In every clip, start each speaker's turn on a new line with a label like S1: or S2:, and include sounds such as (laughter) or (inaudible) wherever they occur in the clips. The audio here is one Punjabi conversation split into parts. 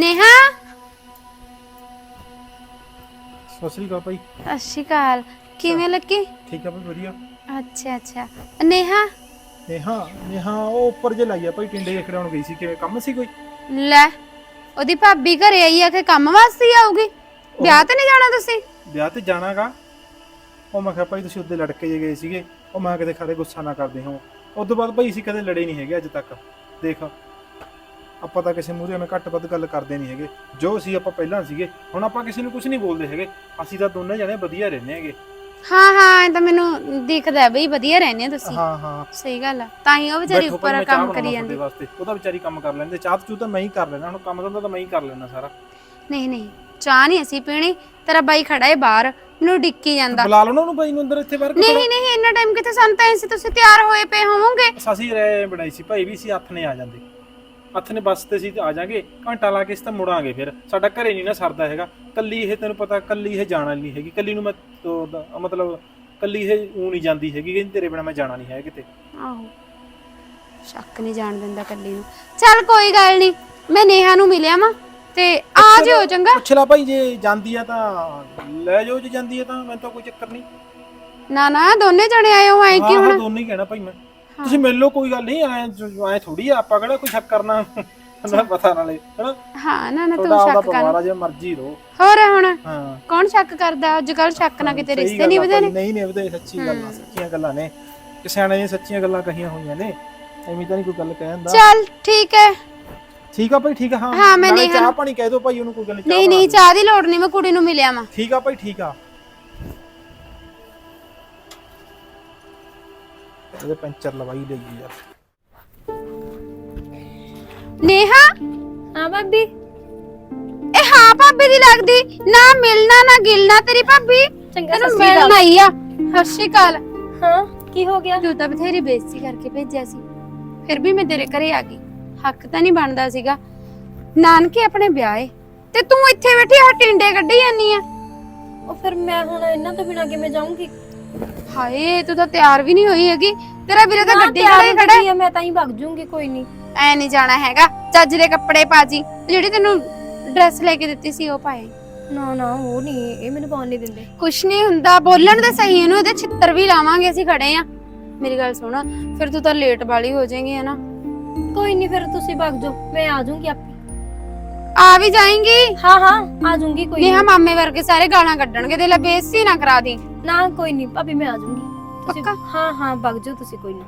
S1: ਨੇਹਾ?
S2: ਸਤਿ ਸ੍ਰੀ ਅਕਾਲ ਭਾਈ।
S1: ਸਤਿ ਸ਼੍ਰੀ ਅਕਾਲ। ਕਿਵੇਂ ਲੱਗੀ?
S2: ਠੀਕ ਆ ਭਾਈ ਵਧੀਆ।
S1: ਅੱਛਾ ਅੱਛਾ। ਨੇਹਾ?
S2: ਨੇਹਾ ਨੇਹਾ ਉਹ ਉੱਪਰ ਜੇ ਲਾਈ ਆ ਭਾਈ ਟਿੰਡੇ ਜੇ ਖੜਾਉਣ ਗਈ ਸੀ ਕਿਵੇਂ ਕੰਮ ਸੀ ਕੋਈ?
S1: ਲੈ ਉਹਦੀ ਭਾਬੀ ਘਰੇ ਆਈ ਆ ਕਿ ਕੰਮ ਵਾਸਤੇ ਆਊਗੀ। ਵਿਆਹ ਤੇ ਨਹੀਂ ਜਾਣਾ ਤੁਸੀਂ?
S2: ਵਿਆਹ ਤੇ ਜਾਣਾਗਾ। ਉਹ ਮੈਂ ਕਿਹਾ ਭਾਈ ਤੁਸੀਂ ਉੱਦੇ ਲੜਕੇ ਜੇ ਗਏ ਸੀਗੇ ਉਹ ਮੈਂ ਕਿਹਾ ਕਿਤੇ ਖਰੇ ਗੁੱਸਾ ਨਾ ਕਰਦੇ ਹੋ ਉਸ ਤੋਂ ਬਾਅਦ ਭਾਈ ਅਸੀਂ ਕਦੇ ਲੜੇ ਨਹੀਂ ਹੈਗੇ ਅੱਜ ਤੱਕ। ਦੇਖ। ਆਪਾਂ ਤਾਂ ਕਿਸੇ ਮੂਹਰੇ ਐਵੇਂ ਘੱਟ ਵੱਧ ਗੱਲ ਕਰਦੇ ਨਹੀਂ ਹੈਗੇ। ਜੋ ਸੀ ਆਪਾਂ ਪਹਿਲਾਂ ਸੀਗੇ ਹੁਣ ਆਪਾਂ ਕਿਸੇ ਨੂੰ ਕੁਝ ਨਹੀਂ ਬੋਲਦੇ ਹੈਗੇ। ਅਸੀਂ ਤਾਂ ਦੋਨੇ ਜਣੇ ਵਧੀਆ ਰਹਿੰਦੇ ਹੈਗੇ।
S1: ਹਾਂ ਹਾਂ ਇਹ ਤਾਂ ਮੈਨੂੰ ਦਿਖਦਾ ਹੈ ਬਈ ਵਧੀਆ ਰਹਿੰਦੇ ਹੋ ਤੁਸੀਂ।
S2: ਹਾਂ ਹਾਂ।
S1: ਸਹੀ ਗੱਲ ਆ। ਤਾਂ ਹੀ ਉਹ ਵਿਚਾਰੀ
S2: ਬੈਠੋ ਭਾਈ,
S1: ਉੱਪਰ
S2: ਮੈਂ ਚਾਹ
S1: ਕੰਮ
S2: ਬਣਾਉਣਾ
S1: ਕਰੀ
S2: ਤੁਹਾਡੇ
S1: ਜਾਂਦੀ।
S2: ਵਾਸਤੇ। ਉਹਦਾ ਵਿਚਾਰੀ ਕੰਮ ਕਰ ਲੈਂਦੇ। ਚਾਹ ਚੂ ਤਾਂ ਮੈਂ ਹੀ ਕਰ ਲੈਣਾ ਹੁਣ ਕੰਮ ਧੰਦਾ ਤਾਂ ਮੈਂ ਹੀ ਕਰ ਲੈਣਾ ਸਾਰਾ।
S1: ਨਹੀਂ ਨਹੀਂ। ਚਾਹ ਨਹੀਂ ਅਸੀਂ ਪੀਣੀ। ਤੇਰਾ ਬਾਈ ਖੜਾ ਹੈ ਬਾਹਰ। ਮੈਨੂੰ ਡਿੱਕੀ ਜਾਂਦਾ।
S2: ਬੁਲਾ ਲਓ ਨਾ ਉਹਨੂੰ ਭਾਈ ਨੂੰ ਅੰਦਰ ਇੱਥੇ ਬਾਹਰ
S1: ਨਹੀਂ ਨਹੀਂ ਇੰਨਾ ਟਾਈਮ ਕਿਤੇ ਸਾਨੂੰ ਤਾਂ ਐਸੀ ਤੁਸੀਂ ਤਿਆਰ ਹੋਏ ਪਏ ਹੋਵੋਗੇ।
S2: ਅਸੀਂ ਰਹਿ ਬਣਾਈ ਸੀ। ਭਾਈ ਵੀ ਸੀ ਹੱਥ ਨੇ ਆ ਜਾਂਦੇ। ਹੱਥ ਨੇ ਬੱਸ ਤੇ ਸੀ ਤੇ ਆ ਜਾਾਂਗੇ ਘੰਟਾ ਲਾ ਕੇ ਇਸ ਤਾਂ ਮੁੜਾਂਗੇ ਫਿਰ। ਸਾਡਾ ਘਰੇ ਨਹੀਂ ਨਾ ਸਰਦਾ ਹੈਗਾ। ਕੱਲੀ ਇਹ ਤੈਨੂੰ ਪਤਾ ਕੱਲੀ ਇਹ ਜਾਣਾ ਨਹੀਂ ਹੈਗੀ। ਕੱਲੀ ਨੂੰ ਮੈਂ ਤੋਰਦਾ ਮਤਲਬ ਕੱਲੀ ਇਹ ਊ ਨਹੀਂ ਜਾਂਦੀ ਹੈਗੀ ਕਿ ਤੇਰੇ ਬਿਨਾ ਮੈਂ ਜਾਣਾ ਨਹੀਂ ਹੈ ਕਿਤੇ।
S1: ਆਹੋ। ਸ਼ੱਕ ਨਹੀਂ ਜਾਣ ਦਿੰਦਾ ਕੱਲੀ ਨੂੰ। ਚੱਲ ਕੋਈ ਗੱਲ ਨਹੀਂ ਮੈਂ ਨੇਹਾ ਨੂੰ ਮਿਲਿਆ ਵਾਂ ਤੇ ਆ ਜਿਓ ਚੰਗਾ।
S2: ਪੁੱਛ ਲੈ ਭਾਈ ਜੇ ਜਾਂਦੀ ਆ ਤਾਂ ਲੈ ਜਾਓ ਜੇ ਜਾਂਦੀ ਆ ਤਾਂ ਮੈਨੂੰ ਤਾਂ ਕੋਈ ਚੱਕਰ ਨਹੀਂ।
S1: ਨਾ ਨਾ ਦੋਨੇ ਜਣੇ ਆਏ ਹੋ ਐ ਕਿ
S2: ਹਾਂ
S1: ਹੁਣ?
S2: ਦੋਨੇ ਹੀ ਕਹਿਣਾ ਭਾਈ ਮੈਂ। ਤੁਸੀਂ ਮਿਲ ਲਓ ਕੋਈ ਗੱਲ ਨਹੀਂ ਐ ਐ ਥੋੜੀ ਆ ਆਪਾਂ ਕਿਹੜਾ ਕੋਈ ਸ਼ੱਕ ਕਰਨਾ? ਨਾ ਪਤਾ ਨਾਲੇ ਹਨਾ?
S1: ਹਾਂ ਨਾ ਨਾ
S2: ਤੁਹਾਡਾ
S1: ਤੂੰ ਸ਼ੱਕ ਕਰ।
S2: ਆ ਜੇ ਮਰਜ਼ੀ ਰਹੋ।
S1: ਹੋਰ ਹੁਣ?
S2: ਹਾਂ।
S1: ਕੌਣ ਸ਼ੱਕ ਕਰਦਾ? ਅੱਜ ਕੱਲ ਸ਼ੱਕ ਨਾ ਕਿਤੇ ਰਿਸ਼ਤੇ ਨਹੀਂ ਵਧੇ ਨੇ।
S2: ਨਹੀਂ ਨਹੀਂ ਵਧੇ ਸੱਚੀ ਗੱਲਾਂ ਸੱਚੀਆਂ ਗੱਲਾਂ ਨੇ। ਕਿਸੇ ਨੇ ਸੱਚੀਆਂ ਗੱਲਾਂ ਕਹੀਆਂ ਹੋਈਆਂ ਨੇ ਐਵੇਂ ਤਾਂ ਨਹੀਂ ਕੋਈ ਗੱਲ ਕਹਿ ਜਾਂਦਾ
S1: ਚੱਲ ਠੀਕ ਹੈ
S2: ਠੀਕ ਆ ਭਾਈ ਠੀਕ ਆ ਹਾਂ।
S1: ਹਾਂ, ਮੈਂ ਨੇਹਾ
S2: ਚਾਹ ਪਾਣੀ ਕਹਿ ਦਿਓ ਭਾਈ ਉਹਨੂੰ ਕੋਈ ਗੱਲ ਨਹੀਂ
S1: ਨਹੀਂ ਨਹੀਂ ਚਾਹ ਦੀ ਲੋੜ ਨਹੀਂ ਮੈਂ ਕੁੜੀ ਨੂੰ ਮਿਲਿਆ ਵਾਂ।
S2: ਠੀਕ ਆ ਭਾਈ ਠੀਕ ਆ। ਇਹਦੇ ਪੈਂਚਰ ਲਵਾਈ ਲਈ ਯਾਰ।
S1: ਨੇਹਾ?
S3: ਹਾਂ ਭਾਬੀ।
S1: ਇਹ ਹਾਂ ਭਾਬੀ ਦੀ ਲੱਗਦੀ। ਨਾ ਮਿਲਣਾ ਨਾ ਗਿਲਣਾ ਤੇਰੀ ਭਾਬੀ।
S3: ਚੰਗਾ
S1: ਤੈਨੂੰ
S3: ਸਤਿ ਸ਼੍ਰੀ
S1: ਮਿਲਣ ਆਈ ਆ। ਸਤਿ ਸ਼੍ਰੀ ਅਕਾਲ
S3: ਹਾਂ ਕੀ ਹੋ ਗਿਆ?
S1: ਤੂੰ ਤਾਂ ਬਥੇਰੀ ਬੇਇੱਜ਼ਤੀ ਕਰਕੇ ਭੇਜਿਆ ਸੀ। ਫਿਰ ਵੀ ਮੈਂ ਤੇਰੇ ਘਰੇ ਆ ਗਈ। ਹੱਕ ਤਾਂ ਨਹੀਂ ਬਣਦਾ ਸੀਗਾ। ਨਾਨਕੇ ਆਪਣੇ ਵਿਆਹੇ। ਤੇ ਤੂੰ ਇੱਥੇ ਬੈਠੀ ਆ ਟਿੰਡੇ ਕੱਢੀ ਜਾਨੀ ਆ।
S3: ਉਹ ਫਿਰ ਮੈਂ ਹੁਣ ਇਹਨਾਂ ਤੋਂ ਬਿਨਾ ਕਿਵੇਂ ਜਾਊਂਗੀ?
S1: ਹਾਏ ਤੂੰ ਤਾਂ ਤਿਆਰ ਵੀ ਨਹੀਂ ਹੋਈ ਹੈਗੀ। ਤੇਰਾ ਵੀਰੇ ਤਾਂ ਗੱਡੀ
S3: ਤਿਆਰ
S1: ਖੜਾ ਹੀ।
S3: ਮੈਂ ਤਾਂ ਹੀ ਵਗ ਜੂੰਗੀ ਕੋਈ ਨਹੀਂ।
S1: ਐ ਨਹੀਂ ਜਾਣਾ ਹੈਗਾ। ਚੱਜ ਦੇ ਕੱਪੜੇ ਪਾ ਜੀ। ਜਿਹੜੀ ਤੈਨੂੰ ਡਰੈਸ ਲੈ ਕੇ ਦਿੱਤੀ ਸੀ ਉਹ ਪਾਏ।
S3: ਨਾ ਨਾ ਉਹ ਨਹੀਂ ਇਹ ਮੈਨੂੰ ਪਾਉਣ ਨਹੀਂ ਦਿੰਦੇ।
S1: ਕੁਛ ਨਹੀਂ ਹੁੰਦਾ ਬੋਲਣ ਦੇ ਸਹੀ ਇਹਨੂੰ ਇਹਦੇ ਛਿੱਤਰ ਵੀ ਲਾਵਾਂਗੇ ਅਸੀਂ ਖੜੇ ਆ। ਮੇਰੀ ਗੱਲ ਸੁਣ ਫਿਰ ਤੂੰ ਤਾਂ ਲੇਟ ਵਾਲੀ ਹੋ ਜਾਏਂਗੀ ਹੈ ਨਾ?
S3: ਕੋਈ ਨਹੀਂ ਫਿਰ ਤੁਸੀਂ ਵਗ ਜਾਓ ਮੈਂ ਆ ਜਾਊਂਗੀ ਆਪੇ।
S1: ਆ ਵੀ ਜਾਏਂਗੀ?
S3: ਹਾਂ ਹਾਂ ਆ ਜਾਊਂਗੀ ਕੋਈ
S1: ਨੇਹਾ। ਮਾਮੇ ਵਰਗੇ ਸਾਰੇ ਗਾਲਾਂ ਕੱਢਣਗੇ ਤੇ ਲੈ ਬੇਇੱਜ਼ਤੀ ਨਾ ਕਰਾ ਦੀ।
S3: ਨਾ ਕੋਈ ਨਹੀਂ ਭਾਬੀ ਮੈਂ ਆ ਜਾਊਂਗੀ। ਤੁਸੀਂ
S1: ਪੱਕਾ?
S3: ਹਾਂ ਹਾਂ ਵਗ ਜਾਓ ਤੁਸੀਂ ਕੋਈ ਨਾ।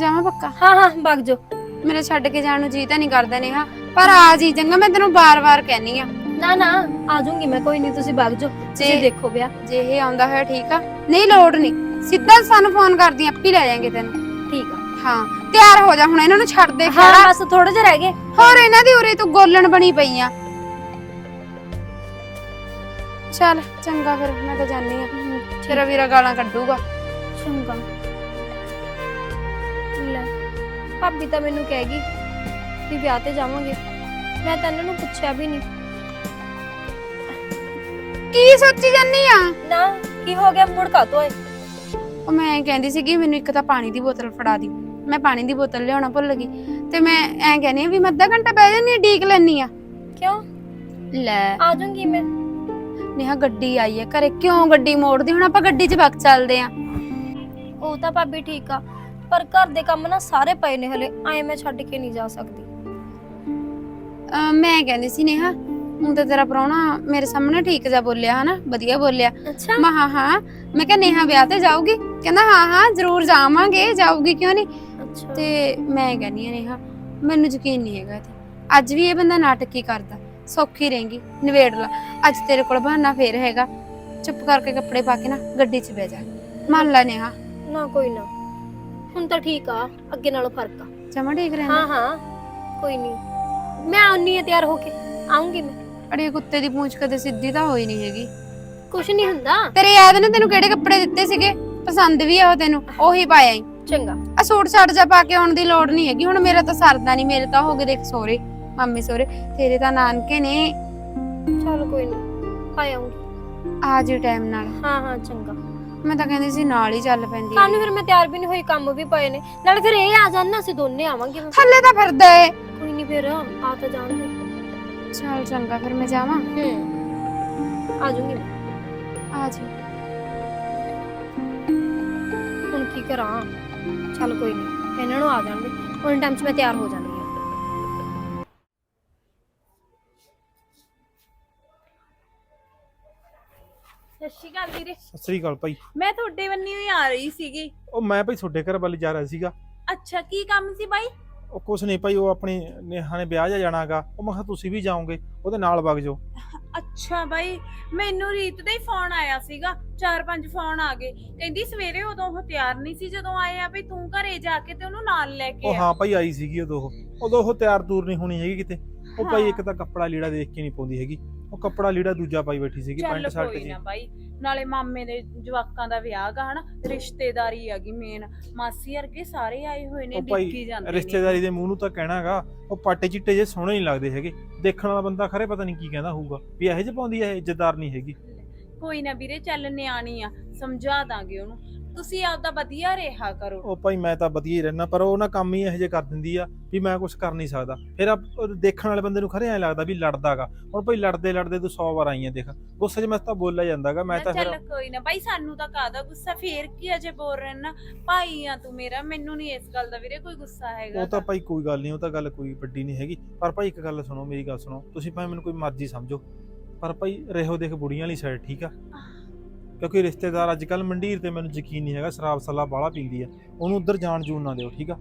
S1: ਜਾਵਾਂ ਪੱਕਾ?
S3: ਹਾਂ ਹਾਂ ਵਗ ਜਾਓ।
S1: ਮੇਰੇ ਛੱਡ ਕੇ ਜਾਣ ਨੂੰ ਜੀ ਤਾਂ ਨਹੀਂ ਕਰਦਾ ਨੇਹਾ ਪਰ ਆ ਜੀ ਚੰਗਾ ਮੈਂ ਤੈਨੂੰ ਬਾਰ-ਬਾਰ ਕਹਿਨੀ ਆ।
S3: ਨਾ ਨਾ ਆ ਜਾਊਂਗੀ ਮੈਂ ਕੋਈ ਨਹੀਂ ਤੁਸੀਂ ਵਗ ਜਾਓ। ਤੁਸੀਂ
S1: ਜੇ-
S3: ਦੇਖੋ ਵਿਆਹ।
S1: ਜੇ ਇਹ ਆਉਂਦਾ ਹੋਇਆ ਠੀਕ ਆ। ਨਹੀਂ ਲੋੜ ਨਹੀਂ ਸਿੱਧਾ ਸਾਨੂੰ ਫੋਨ ਕਰਦੀ ਆਪੇ ਹੀ ਲੈ ਜਾਾਂਗੇ ਤੈਨੂੰ।
S3: ਠੀਕ ਆ।
S1: ਹਾਂ ਤਿਆਰ ਹੋ ਜਾ ਹੁਣ ਇਹਨਾਂ ਨੂੰ ਛੱਡ ਦੇ
S3: ਹਾਂ
S1: ਖੜਾ
S3: ਬਸ ਥੋੜੇ ਜਿਹਾ ਰਹਿ ਗਏ।
S1: ਹੋਰ ਇਹਨਾਂ ਦੀ ਉਰੇ ਤੂੰ ਗੋਲਣ ਬਣੀ ਪਈ ਆ। ਚੱਲ ਚੰਗਾ ਫਿਰ ਮੈਂ ਤਾਂ ਜਾਣੀ ਆ ਤੇਰਾ ਵੀਰਾ ਗਾਲਾਂ ਕੱਢੂਗਾ।
S3: ਚੰਗਾ। ਲੈ ਭਾਬੀ ਤਾਂ ਮੈਨੂੰ ਕਹੇਗੀ ਵੀ ਵਿਆਹ ਤੇ ਜਾਵਾਂਗੇ। ਮੈਂ ਤਾਂ ਇਹਨਾਂ ਨੂੰ ਪੁੱਛਿਆ ਵੀ ਨਹੀਂ।
S1: ਕੀ ਸੋਚੀ ਜਾਨੀ ਆ?
S3: ਨਾ ਕੀ ਹੋ ਗਿਆ? ਮੁੜ ਕਾ ਤੋਏ
S1: ਉਹ ਮੈਂ ਕਹਿੰਦੀ ਸੀ ਕਿ ਮੈਨੂੰ ਇੱਕ ਤਾਂ ਪਾਣੀ ਦੀ ਬੋਤਲ ਫੜਾ ਦੀ ਮੈਂ ਪਾਣੀ ਦੀ ਬੋਤਲ ਲਿਆਉਣਾ ਭੁੱਲ ਗਈ। ਤੇ ਮੈਂ ਐਂ ਕਹਿੰਦੀ ਆ ਵੀ ਮੈਂ ਅੱਧਾ ਘੰਟਾ ਬਹਿ ਜਾਨੀ ਆ ਡੀਕ ਲੈਣੀ ਆ।
S3: ਕਿਉਂ?
S1: ਲੈ।
S3: ਆ ਜਾਊਂਗੀ ਮੈਂ।
S1: ਨੇਹਾ ਗੱਡੀ ਆਈ ਹੈ ਘਰੇ ਕਿਉਂ ਗੱਡੀ ਮੋੜਦੀ? ਹੁਣ ਆਪਾਂ ਗੱਡੀ 'ਚ ਵਕ ਚੱਲਦੇ ਆ
S3: ਉਹ ਤਾਂ ਭਾਬੀ ਠੀਕ ਆ ਪਰ ਘਰ ਦੇ ਕੰਮ ਨਾ ਸਾਰੇ ਪਏ ਨੇ ਹਲੇ ਐ ਮੈਂ ਛੱਡ ਕੇ ਨਹੀਂ ਜਾ ਸਕਦੀ।
S1: ਅਹ ਮੈਂ ਕਹਿੰਦੀ ਸੀ ਨੇਹਾ ਹੁਣ ਤਾਂ ਤੇਰਾ ਪ੍ਰਾਹੁਣਾ ਮੇਰੇ ਸਾਹਮਣੇ ਠੀਕ ਜਾ ਬੋਲਿਆ ਹਨਾ? ਵਧੀਆ ਬੋਲਿਆ।
S3: ਅੱਛਾ।
S1: ਮੈਂ ਹਾਂ ਹਾਂ। ਮੈਂ ਕਿਹਾ ਨੇਹਾ ਵਿਆਹ ਤੇ ਜਾਊਗੀ? ਕਹਿੰਦਾ ਹਾਂ ਹਾਂ ਜ਼ਰੂਰ ਜਾਵਾਂਗੇ ਜਾਊਗੀ ਕਿਉਂ ਨਹੀਂ?
S3: ਅੱਛਾ।
S1: ਤੇ ਮੈਂ ਕਹਿੰਦੀ ਆ ਨੇਹਾ ਮੈਨੂੰ ਯਕੀਨ ਨਹੀਂ ਹੈਗਾ ਤੇ ਅੱਜ ਵੀ ਇਹ ਬੰਦਾ ਨਾਟਕ ਹੀ ਕਰਦਾ। ਸੌਖੀ ਰਹੇਗੀ ਨਵੇੜ ਲਾ। ਅੱਜ ਤੇਰੇ ਕੋਲ ਬਹਾਨਾ ਫੇਰ ਹੈਗਾ। ਚੁੱਪ ਕਰਕੇ ਕੱਪੜੇ ਪਾ ਕੇ ਨਾ ਗੱਡੀ 'ਚ ਬਹਿ ਜਾ। ਮੰਨ ਲੈ ਨੇਹਾ।
S3: ਨਾ ਕੋਈ ਨਾ। ਹੁਣ ਤਾਂ ਠੀਕ ਆ ਅੱਗੇ ਨਾਲੋਂ ਫ਼ਰਕ ਆ।
S1: ਜਮਾ ਠੀਕ ਰਹਿੰਦਾ?
S3: ਹਾਂ ਹਾਂ। ਕੋਈ ਨਹੀਂ। ਮੈਂ ਆਉਣੀ ਆ ਤਿਆਰ ਹੋ ਕੇ। ਆਉਂਗੀ ਮੈਂ।
S1: ਅੜੇ ਕੁੱਤੇ ਦੀ ਪੂੰਛ ਕਦੇ ਸਿੱਧੀ ਤਾਂ ਹੋਈ ਨਹੀਂ ਹੈਗੀ।
S3: ਕੁਛ ਨਹੀਂ ਹੁੰਦਾ।
S1: ਤੇਰੇ ਯਾਦ ਨੇ ਤੈਨੂੰ ਕਿਹੜੇ ਕੱਪੜੇ ਦਿੱਤੇ ਸੀਗੇ? ਪਸੰਦ ਵੀ ਆ ਉਹ ਤੈਨੂੰ। ਉਹੀ ਪਾਇਆ
S3: ਚੰਗਾ।
S1: ਆ ਸੂਟ ਛੱਡ ਜਾ ਪਾ ਕੇ ਆਉਣ ਦੀ ਲੋੜ ਨਹੀਂ ਹੈਗੀ। ਹੁਣ ਮੇਰਾ ਤਾਂ ਸਰਦਾ ਨਹੀਂ ਮੇਰੇ ਤਾਂ ਹੋ ਗਏ ਦੇਖ ਸੋਰੇ ਮੰਮੀ ਸੋਰੇ ਤੇਰੇ ਤਾਂ ਨਾਨਕੇ ਨੇ
S3: ਚਲ ਕੋਈ ਨਹੀਂ ਆ ਆਉਂਗੀ
S1: ਆ ਜੀ ਟਾਈਮ ਨਾਲ
S3: ਹਾਂ ਹਾਂ ਚੰਗਾ
S1: ਮੈਂ ਤਾਂ ਕਹਿੰਦੀ ਸੀ ਨਾਲ ਹੀ ਚੱਲ ਪੈਂਦੀ
S3: ਕੱਲ ਨੂੰ ਫਿਰ ਮੈਂ ਤਿਆਰ ਵੀ ਨਹੀਂ ਹੋਈ ਕੰਮ ਵੀ ਪਏ ਨੇ ਨਾਲ ਫਿਰ ਇਹ ਆ ਜਾਣ ਨਾ ਅਸੀਂ ਦੋਨੇ ਆਵਾਂਗੇ ਫਿਰ।
S1: ਥੱਲੇ ਤਾਂ ਫਿਰਦਾ ਏ
S3: ਕੋਈ ਨਹੀਂ ਫਿਰ ਆ ਤਾਂ ਜਾਣਦੇ
S1: ਚਲ ਚੰਗਾ ਫਿਰ ਮੈਂ ਜਾਵਾਂ
S3: ਹੂੰ ਆ ਜਾਊਂਗੀ ਮੈਂ
S1: ਆ ਜੀ
S3: ਹੁਣ ਕੀ ਕਰਾਂ ਚੱਲ ਕੋਈ ਨਹੀਂ ਇਹਨਾਂ ਨੂੰ ਆ ਜਾਣਗੇ ਹੁਣ ਟਾਈਮ 'ਚ ਮੈਂ ਤਿਆਰ ਹੋ ਜਾਂਦੀ
S4: ਸ਼੍ਰੀ ਅਕਾਲ ਵੀਰੇ।
S2: ਸਤਿ ਸ੍ਰੀ ਅਕਾਲ ਭਾਈ।
S4: ਮੈਂ ਤੁਹਾਡੇ ਬੰਨੀ ਹੋਈ ਆ ਰਹੀ ਸੀਗੀ।
S2: ਉਹ ਮੈਂ ਭਾਈ ਤੁਹਾਡੇ ਘਰ ਵੱਲ ਜਾ ਰਿਹਾ ਸੀਗਾ।
S4: ਅੱਛਾ ਕੀ ਕੰਮ ਸੀ ਬਾਈ?
S2: ਉਹ ਕੁਛ ਨਹੀਂ ਭਾਈ ਉਹ ਆਪਣੀ ਨੇਹਾ ਨੇ ਵਿਆਹ ਜਾ ਜਾਣਾਗਾ ਉਹ ਮੈਂ ਕਿਹਾ ਤੁਸੀਂ ਵੀ ਜਾਓਗੇ ਉਹਦੇ ਨਾਲ ਵਗ ਜਾਓ।
S4: ਅੱਛਾ ਬਾਈ ਮੈਨੂੰ ਰੀਤ ਦਾ ਹੀ ਫੋਨ ਆਇਆ ਸੀਗਾ। ਚਾਰ ਪੰਜ ਫੋਨ ਆ ਗਏ। ਕਹਿੰਦੀ ਸਵੇਰੇ ਉਦੋਂ ਉਹ ਤਿਆਰ ਨਹੀਂ ਸੀ ਜਦੋਂ ਆਏ ਆ ਵੀ ਤੂੰ ਘਰੇ ਜਾ ਕੇ ਤੇ ਉਹਨੂੰ ਨਾਲ ਲੈ ਕੇ
S2: ਉਹ
S4: ਆ।
S2: ਹਾਂ ਭਾਈ ਆਈ ਸੀਗੀ ਉਦੋਂ ਉਹ। ਉਦੋਂ ਉਹ ਤਿਆਰ ਤੂਰ ਨਹੀਂ ਹੋਣੀ ਹੈਗੀ ਕਿਤੇ। ਉਹ ਭਾਈ। ਇੱਕ ਤਾਂ ਕੱਪੜਾ ਲੀੜਾ ਦੇਖ ਕੇ ਨਹੀਂ ਪਾਉਂਦੀ ਹੈਗੀ। ਉਹ ਕੱਪੜਾ ਲੀੜਾ ਦੂਜਾ ਪਾਈ ਬੈਠੀ ਸੀਗੀ
S4: ਚੱਲ
S2: ਪੈਂਟ ਸ਼ਰਟ
S4: ਕੋਈ
S2: ਜੀ।
S4: ਨਾ ਬਾਈ ਨਾਲੇ ਮਾਮੇ ਦੇ ਜਵਾਕਾਂ ਦਾ ਵਿਆਹ ਗਾ ਹਨਾ ਰਿਸ਼ਤੇਦਾਰੀ ਹੈਗੀ ਮੇਨ ਮਾਸੀ ਵਰਗੇ ਸਾਰੇ ਆਏ ਹੋਏ ਨੇ
S2: ਉਹ
S4: ਡਿੱਕੀ ਜਾਂਦੇ ਨੇ।
S2: ਰਿਸ਼ਤੇਦਾਰੀ ਦੇ ਮੂੰਹ ਨੂੰ ਤਾਂ ਕਹਿਣਾਗਾ ਉਹ ਪਾਟੇ ਚਿੱਟੇ ਜੇ ਸੋਹਣੇ ਨਹੀਂ ਲੱਗਦੇ ਹੈਗੇ ਦੇਖਣ ਵਾਲਾ ਬੰਦਾ ਖਰੇ ਪਤਾ ਨਹੀਂ ਕੀ ਕਹਿੰਦਾ ਹੋਊਗਾ ਵੀ ਇਹੋ ਜਿਹੇ ਪਾਉਂਦੀ ਹੈ ਇੱਜ਼ਤਦਾਰ ਨਹੀਂ ਹੈਗੀ।
S4: ਕੋਈ ਨਾ ਵੀਰੇ ਚੱਲ ਨਿਆਣੀ ਆ ਸਮਝਾ ਦਾਂਗੇ ਉਹਨੂੰ। ਤੁਸੀਂ ਆਪਦਾ ਵਧੀਆ ਰਿਹਾ ਕਰੋ।
S2: ਉਹ ਭਾਈ ਮੈਂ ਤਾਂ ਵਧੀਆ ਹੀ ਰਹਿਣਾ ਪਰ ਉਹ ਨਾ ਕੰਮ ਹੀ ਇਹੋ ਜਿਹੇ ਕਰ ਦਿੰਦੀ ਆ ਵੀ ਮੈਂ ਕੁਝ ਕਰ ਨਹੀਂ ਸਕਦਾ। ਫਿਰ ਆ- ਦੇਖਣ ਵਾਲੇ ਬੰਦੇ ਨੂੰ ਖਰੇ ਐ ਲੱਗਦਾ ਵੀ ਲੜਦਾਗਾ। ਹੁਣ ਭਾਈ ਲੜਦੇ ਲੜਦੇ ਤੂੰ 100 ਵਾਰ ਆਈਆਂ ਦੇਖ। ਗੁੱਸੇ 'ਚ ਮੈਂ ਤਾਂ ਬੋਲਿਆ ਜਾਂਦਾਗਾ ਮੈਂ ਤਾਂ ਫਿਰ
S4: ਚੱਲ ਕੋਈ ਨਾ ਬਾਈ ਸਾਨੂੰ ਤਾਂ ਕਾਹਦਾ ਗੁੱਸਾ? ਫੇਰ ਕੀ ਅਜੇ ਬੋਲ ਰਹੇ ਨਾ ਭਾਈ ਆ ਤੂੰ ਮੇਰਾ ਮੈਨੂੰ ਨਹੀਂ ਇਸ ਗੱਲ ਦਾ ਵੀਰੇ ਕੋਈ ਗੁੱਸਾ ਹੈਗਾ
S2: ਉਹ ਤਾਂ। ਭਾਈ ਕੋਈ ਗੱਲ ਨਹੀਂ ਉਹ ਤਾਂ ਗੱਲ ਕੋਈ ਵੱਡੀ ਨਹੀਂ ਹੈਗੀ। ਪਰ ਭਾਈ ਇੱਕ ਗੱਲ ਸੁਣੋ ਮੇਰੀ ਗੱਲ ਸੁਣੋ। ਤੁਸੀਂ ਭਾਵੇਂ ਮੈਨੂੰ ਕੋਈ ਮਰਜ਼ੀ ਸਮਝੋ। ਪਰ ਭਾਈ ਰਹੋ ਦੇਖ ਬੁੜੀਆਂ ਵਾਲੀ ਸਾਈਡ ਠੀਕ ਆ। ਕਿਉਂਕਿ ਰਿਸ਼ਤੇਦਾਰ ਅੱਜ ਕੱਲ ਮੰਡੀਰ ਤੇ ਮੈਨੂੰ ਯਕੀਨ ਨਹੀਂ ਹੈਗਾ ਸ਼ਰਾਬ ਸੱਲਾ ਬਾਹਲਾ ਪੀਂਦੀ ਆ। ਉਹਨੂੰ ਉੱਧਰ ਜਾਣ ਜੂਣ ਨਾ ਦਿਓ ਠੀਕ ਆ?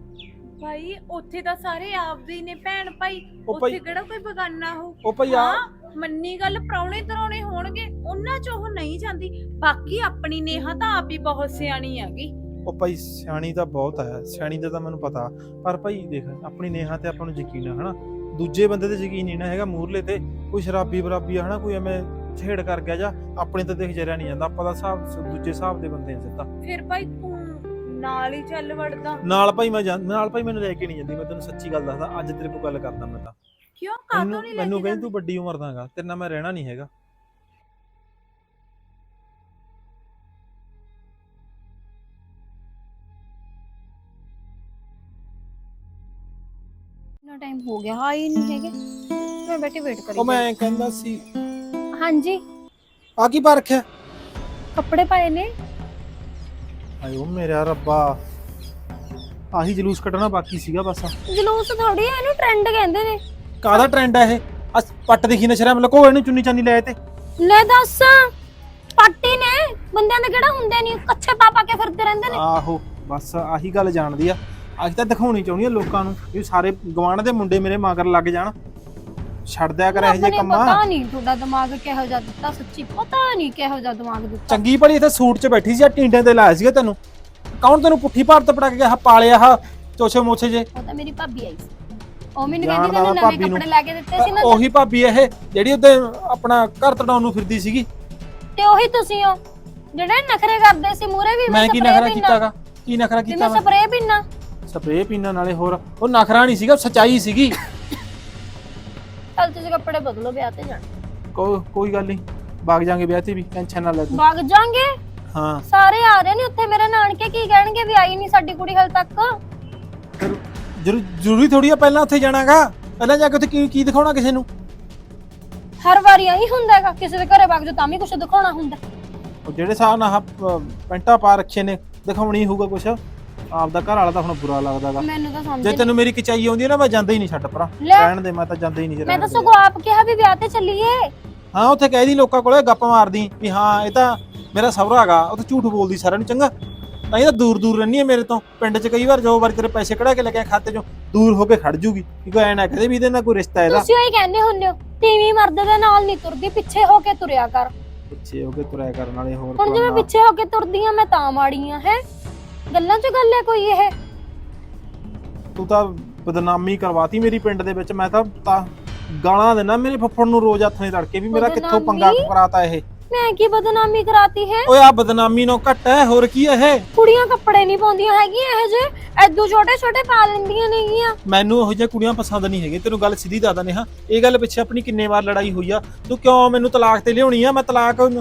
S4: ਭਾਈ ਉੱਥੇ ਤਾਂ ਸਾਰੇ ਆਪਦੇ ਹੀ ਨੇ ਭੈਣ ਭਾਈ।
S2: ਉਹ
S4: ਉੱਥੇ ਕਿਹੜਾ ਕੋਈ ਬਗਾਨਾ ਹੋ
S2: ਉਹ ਭਾਈ ਆ
S4: ਹਾਂ ਮੰਨੀ ਗੱਲ ਪ੍ਰਾਹੁਣੇ ਤਰਾਉਣੇ ਹੋਣਗੇ ਉਹਨਾਂ ਚ ਉਹ ਨਹੀਂ ਜਾਂਦੀ। ਬਾਕੀ ਆਪਣੀ ਨੇਹਾ ਤਾਂ ਆਪ ਹੀ ਬਹੁਤ ਸਿਆਣੀ ਹੈਗੀ।
S2: ਉਹ ਭਾਈ ਸਿਆਣੀ ਤਾਂ ਬਹੁਤ ਹੈ ਸਿਆਣੀ ਦਾ ਤਾਂ ਮੈਨੂੰ ਪਤਾ। ਪਰ ਭਾਈ ਦੇਖ ਆਪਣੀ ਨੇਹਾ ਤੇ ਆਪਾਂ ਨੂੰ ਯਕੀਨ ਆ ਹਨਾ? ਦੂਜੇ ਬੰਦੇ ਤੇ ਯਕੀਨ ਨਹੀਂ ਨਾ ਹੈਗਾ ਮੂਰਲੇ ਤੇ ਕੋਈ ਸ਼ਰਾਬੀ ਬਰਾਬੀ ਆ ਹਨਾ ਕੋਈ ਐਵੇਂ ਛੇੜ ਕਰ ਗਿਆ ਜਾਂ ਆਪਣੇ ਤੇ ਦੇਖ ਜਰਿਆ ਨਹੀਂ ਜਾਂਦਾ ਆਪਾਂ ਦਾ ਹਿਸਾਬ ਦੂਜੇ ਹਿਸਾਬ ਦੇ ਬੰਦੇ ਆ ਸਿੱਧਾ।
S4: ਫਿਰ ਭਾਈ ਤੂੰ ਨਾਲ ਹੀ ਚੱਲ ਵੜਦਾ।
S2: ਨਾਲ ਭਾਈ ਮੈਂ ਜਾਂ- ਨਾਲ ਭਾਈ ਮੈਨੂੰ ਲੈ ਕੇ ਨਹੀਂ ਜਾਂਦੀ ਮੈਂ ਤੈਨੂੰ ਸੱਚੀ ਗੱਲ ਦੱਸਦਾ ਅੱਜ ਤੇਰੇ ਕੋਲ ਗੱਲ ਕਰਦਾ ਮੈਂ ਤਾਂ।
S4: ਕਿਉਂ? ਕਾਹਤੋਂ
S2: ਮੈਨੂੰ
S4: ਨਹੀਂ ਲੈ
S2: ਮੈਨੂੰ
S4: ਕੇ
S2: ਕਹਿੰਦੀ
S4: ਜਾਂਦੀ?
S2: ਤੂੰ ਵੱਡੀ ਉਮਰ ਦਾਗਾ ਤੇਰੇ ਨਾਲ ਮੈਂ ਰਹਿਣਾ ਨਹੀਂ ਹੈਗਾ।
S3: ਇੰਨਾ ਟਾਈਮ ਹੋ ਗਿਆ? ਆਈ ਨਹੀਂ ਹੈਗੇ। ਮੈਂ ਬੈਠੀ ਵੇਟ ਕਰੀ
S2: ਉਹ ਮੈਂ ਕਹਿੰਦਾ ਸੀ।
S3: ਹਾਂਜੀ।
S2: ਆ ਕੀ ਪਾ ਰੱਖਿਆ?
S3: ਕੱਪੜੇ ਪਾਏ ਨੇ।
S2: ਆਇਓ ਮੇਰਾ ਰੱਬਾ। ਆਹੀ ਜਲੂਸ ਕੱਢਣਾ ਬਾਕੀ ਸੀਗਾ ਬਸ।
S3: ਜਲੂਸ ਥੋੜੀ ਇਹਨੂੰ ਟ੍ਰੈਂਡ ਕਹਿੰਦੇ ਨੇ।
S2: ਕਾਹਦਾ ਟ੍ਰੈਂਡ ਹੈ ਇਹ? ਆ ਪੱਟ ਦਿਖੀ ਨਾ ਸ਼ਰਮ ਲਕੋ ਇਹਨੂੰ ਚੁੰਨੀ ਚਾਨੀ ਲੈ ਤੇ।
S3: ਲੈ ਦੱਸ ਪਾਟੀ ਨੇ। ਬੰਦਿਆਂ ਦੇ ਕਿਹੜਾ ਹੁੰਦੇ ਨਹੀਂ ਕੱਛੇ ਪਾ ਪਾ ਕੇ ਫਿਰਦੇ ਰਹਿੰਦੇ ਨੇ।
S2: ਆਹੋ ਬਸ ਆਹੀ ਗੱਲ ਜਾਣਦੀ ਆ। ਅੱਜ ਤਾਂ ਦਿਖਾਉਣੀ ਚਾਹੁੰਦੀ ਆ ਲੋਕਾਂ ਨੂੰ ਵੀ ਸਾਰੇ ਗਵਾਂਢ ਦੇ ਮੁੰਡੇ ਮੇਰੇ ਮਗਰ ਲੱਗ ਜਾਣ। ਛੱਡ ਦਿਆ ਕਰ ਇਹੋ
S3: ਨੇ
S2: ਕੰਮਾਂ।
S3: ਪਤਾ ਨਹੀਂ ਤੁਹਾਡਾ ਦਿਮਾਗ ਕਿਹੋ ਜਿਹਾ ਦਿੱਤਾ ਸੱਚੀ ਪਤਾ ਨਹੀਂ ਕਿਹੋ ਜਿਹਾ ਦਿਮਾਗ ਦਿੱਤਾ।
S2: ਚੰਗੀ ਭਲੀ ਇੱਥੇ ਸੂਟ 'ਚ ਬੈਠੀ ਸੀ ਆ ਟਿੰਡਿਆਂ ਤੇ ਲਾਇਆ ਸੀਗਾ ਤੈਨੂੰ। ਕੌਣ ਤੈਨੂੰ ਪੁੱਠੀ ਭਾਰਤ ਪੜਾ ਕੇ ਗਿਆ ਪਾਲਿਆ ਹਾ ਚੋਛੇ ਮੋਛੇ ਜੇ?
S3: ਉਹ ਤਾਂ ਮੇਰੀ ਭਾਬੀ ਆਈ ਸੀ। ਉਹ ਮੈਨੂੰ ਕਹਿੰਦੀ ਤੈਨੂੰ ਨਵੇਂ। ਕੱਪੜੇ ਲੈ ਕੇ ਦਿੱਤੇ ਸੀ ਨਾ
S2: ਉਹੀ ਭਾਬੀ ਇਹ ਜਿਹੜੀ ਉਹਦੇ ਆਪਣਾ ਘਰ ਤੜਾਉਣ ਨੂੰ ਫਿਰਦੀ ਸੀਗੀ।
S3: ਤੇ ਉਹੀ ਤੁਸੀਂ ਹੋ। ਜਿਹੜੇ ਨਖਰੇ ਕਰਦੇ ਸੀ ਮੂਰੇ ਵੀ
S2: ਮੈਂ ਕੀ
S3: spray
S2: ਨਖਰਾ
S3: ਪੀਨਾ।
S2: ਕੀਤਾਗਾ? ਕੀ ਨਖਰਾ
S3: ਤੇ
S2: ਕੀਤਾ
S3: ਮੈਂ
S2: ਮੈਂ
S3: ਸਪਰੇਅ ਪੀਣਾ
S2: ਸਪਰੇਅ ਪੀਣਾ ਨਾਲੇ ਹੋਰ। ਉਹ ਨਖਰਾ ਨਹੀਂ ਸੀਗਾ ਸਚਾਈ ਸੀਗੀ।
S3: ਚੱਲ ਤੁਸੀਂ ਕੱਪੜੇ ਬਦਲੋ ਵਿਆਹ ਤੇ ਜਾਣਾ।
S2: ਕੋਈ ਕੋਈ ਗੱਲ ਨਹੀਂ ਵਗ ਜਾਾਂਗੇ ਵਿਆਹ ਤੇ ਵੀ ਟੈਨਸ਼ਨ ਨਾ ਲੈ ਤੂੰ।
S3: ਵਗ ਜਾਾਂਗੇ?
S2: ਹਾਂ।
S3: ਸਾਰੇ ਆ ਰਹੇ ਨੇ ਉੱਥੇ ਮੇਰੇ ਨਾਨਕੇ ਕੀ ਕਹਿਣਗੇ ਵੀ ਆਈ ਨਹੀਂ ਸਾਡੀ ਕੁੜੀ ਹਾਲ ਤੱਕ?
S2: ਜ਼ਰੂ- ਜ਼ਰੂਰੀ ਥੋੜੀ ਆ ਪਹਿਲਾਂ ਉੱਥੇ ਜਾਣਾਗਾ। ਪਹਿਲਾਂ ਜਾ ਕੇ ਉੱਥੇ ਕੀ ਕੀ ਦਿਖਾਉਣਾ ਕਿਸੇ ਨੂੰ?
S3: ਹਰ ਵਾਰੀ ਆਈ ਹੁੰਦਾ ਹੈਗਾ ਕਿਸੇ ਦੇ ਘਰੇ ਵਗ ਜਾ ਤਾਂ ਵੀ ਕੁਝ ਦਿਖਾਉਣਾ ਹੁੰਦਾ।
S2: ਉਹ ਜਿਹੜੇ ਸਾਹ ਨਾਲ ਆਹ, ਅਹ, ਪੈਂਟਾਂ ਪਾ ਰੱਖੇ ਨੇ ਦਿਖਾਉਣੀ ਹੋਊਗਾ ਕੁਛ। ਆਪਦਾ ਘਰ ਵਾਲਾ ਤਾਂ ਹੁਣ ਬੁਰਾ ਲੱਗਦਾਗਾ।
S3: ਮੈਨੂੰ ਤਾਂ ਸਮਝ
S2: ਜੇ ਤੈਨੂੰ ਮੇਰੀ ਕਿਚਾਈ ਆਉਂਦੀ ਹੈ ਨਾ ਮੈਂ ਜਾਂਦਾ ਹੀ ਨਹੀਂ ਛੱਡ ਪਰਾਂ
S3: ਲੈ।
S2: ਰਹਿਣ ਦੇ ਮੈਂ ਤਾਂ ਜਾਂਦਾ ਹੀ ਨਹੀਂ
S3: ਮੈਂ ਤਾਂ। ਸਗੋਂ ਆਪ ਕਿਹਾ ਵੀ ਵਿਆਹ ਤੇ ਚੱਲੀਏ।
S2: ਹਾਂ ਉੱਥੇ ਕਹਿ ਦੀ ਲੋਕਾਂ ਕੋਲੇ ਗੱਪ ਮਾਰਦੀ ਵੀ ਹਾਂ ਇਹ ਤਾਂ ਮੇਰਾ ਸਹੁਰਾ ਹੈਗਾ ਉੱਥੇ ਝੂਠ ਬੋਲਦੀ ਸਾਰਿਆਂ ਨੂੰ ਚੰਗਾ। ਤਾਂ ਇਹ ਤਾਂ ਦੂਰ ਦੂਰ ਰਹਿੰਦੀ ਹੈ ਮੇਰੇ ਤੋਂ। ਪਿੰਡ 'ਚ ਕਈ ਵਾਰ ਜੋ ਵਾਰੀ ਤੇਰੇ ਪੈਸੇ ਕਢਾ ਕੇ ਲੈ ਕੇ ਖਾਤੇ 'ਚੋਂ ਦੂਰ ਹੋ ਕੇ ਖੜ ਜੂਗੀ। ਕਿ ਕੋਈ ਐ ਨਾ ਕਹਦੇ ਵੀ ਇਹਦੇ ਨਾਲ ਕੋਈ ਰਿਸ਼ਤਾ ਇਹਦਾ।
S3: ਤੁਸੀਂ ਉਹੀ ਕਹਿੰਦੇ ਹੁੰਦੇ ਹੋ ਤੀਵੀਂ ਮਰਦ ਦੇ ਨਾਲ ਨਹੀਂ ਤੁਰਦੀ ਪਿੱਛੇ ਹੋ ਕੇ ਤੁਰਿਆ ਕਰ।
S2: ਪਿੱਛੇ ਹੋ ਕੇ ਤੁਰਿਆ ਕਰਨ ਵਾਲੇ ਹੋਰ
S3: ਹੁਣ ਜਿਵੇਂ
S2: ਪੁਰਾਣਾ।
S3: ਪਿੱਛੇ ਹੋ ਕੇ ਤੁਰਦੀ ਆ ਮੈਂ ਤਾਂ ਮਾੜੀਆਂ ਹੈ? ਗੱਲਾਂ 'ਚ ਗੱਲ ਹੈ ਕੋਈ ਇਹ?
S2: ਤੂੰ ਤਾਂ ਬਦਨਾਮੀ ਕਰਵਾਤੀ ਮੇਰੀ ਪਿੰਡ ਦੇ ਵਿੱਚ। ਮੈਂ ਤਾਂ ਤਾਂ ਗਾਲਾਂ ਦੇਣਾ ਮੇਰੇ ਫੱਫੜ ਨੂੰ ਰੋਜ਼ ਹੱਥ ਨੇ ਤੜਕੇ ਵੀ ਮੇਰਾ ਕਿੱਥੋਂ ਪੰਗਾ
S3: ਬਦਨਾਮੀ?
S2: ਕਰਾਤਾ ਇਹ?
S3: ਮੈਂ ਕੀ ਬਦਨਾਮੀ ਕਰਾਤੀ ਹੈ?
S2: ਓਏ ਆ ਬਦਨਾਮੀ ਨੂੰ ਘੱਟ ਹੈ ਹੋਰ ਕੀ ਹੈ ਇਹ?
S3: ਕੁੜੀਆਂ ਕੱਪੜੇ ਨਹੀਂ ਪਾਉਂਦੀਆਂ ਹੈਗੀਆਂ ਇਹ ਜੇ ਐਦੂ ਛੋਟੇ ਛੋਟੇ ਪਾ ਲੈਂਦੀਆਂ ਨੇਗੀਆਂ
S2: ਮੈਨੂੰ ਇਹੋ ਜਿਹੀਆਂ ਕੁੜੀਆਂ ਪਸੰਦ ਨਹੀਂ ਹੈਗੀਆਂ। ਤੈਨੂੰ ਗੱਲ ਸਿੱਧੀ ਦੱਸਦਾ ਨੇ ਹਾਂ ਇਹ ਗੱਲ ਪਿੱਛੇ ਆਪਣੀ ਕਿੰਨੇ ਵਾਰ ਲੜਾਈ ਹੋਈ ਆ। ਤੂੰ ਕਿਉਂ ਮੈਨੂੰ ਤਲਾਕ ਤੇ ਲਿਆਉਣੀ ਆ? ਮੈਂ ਤਲਾਕ ਕੀ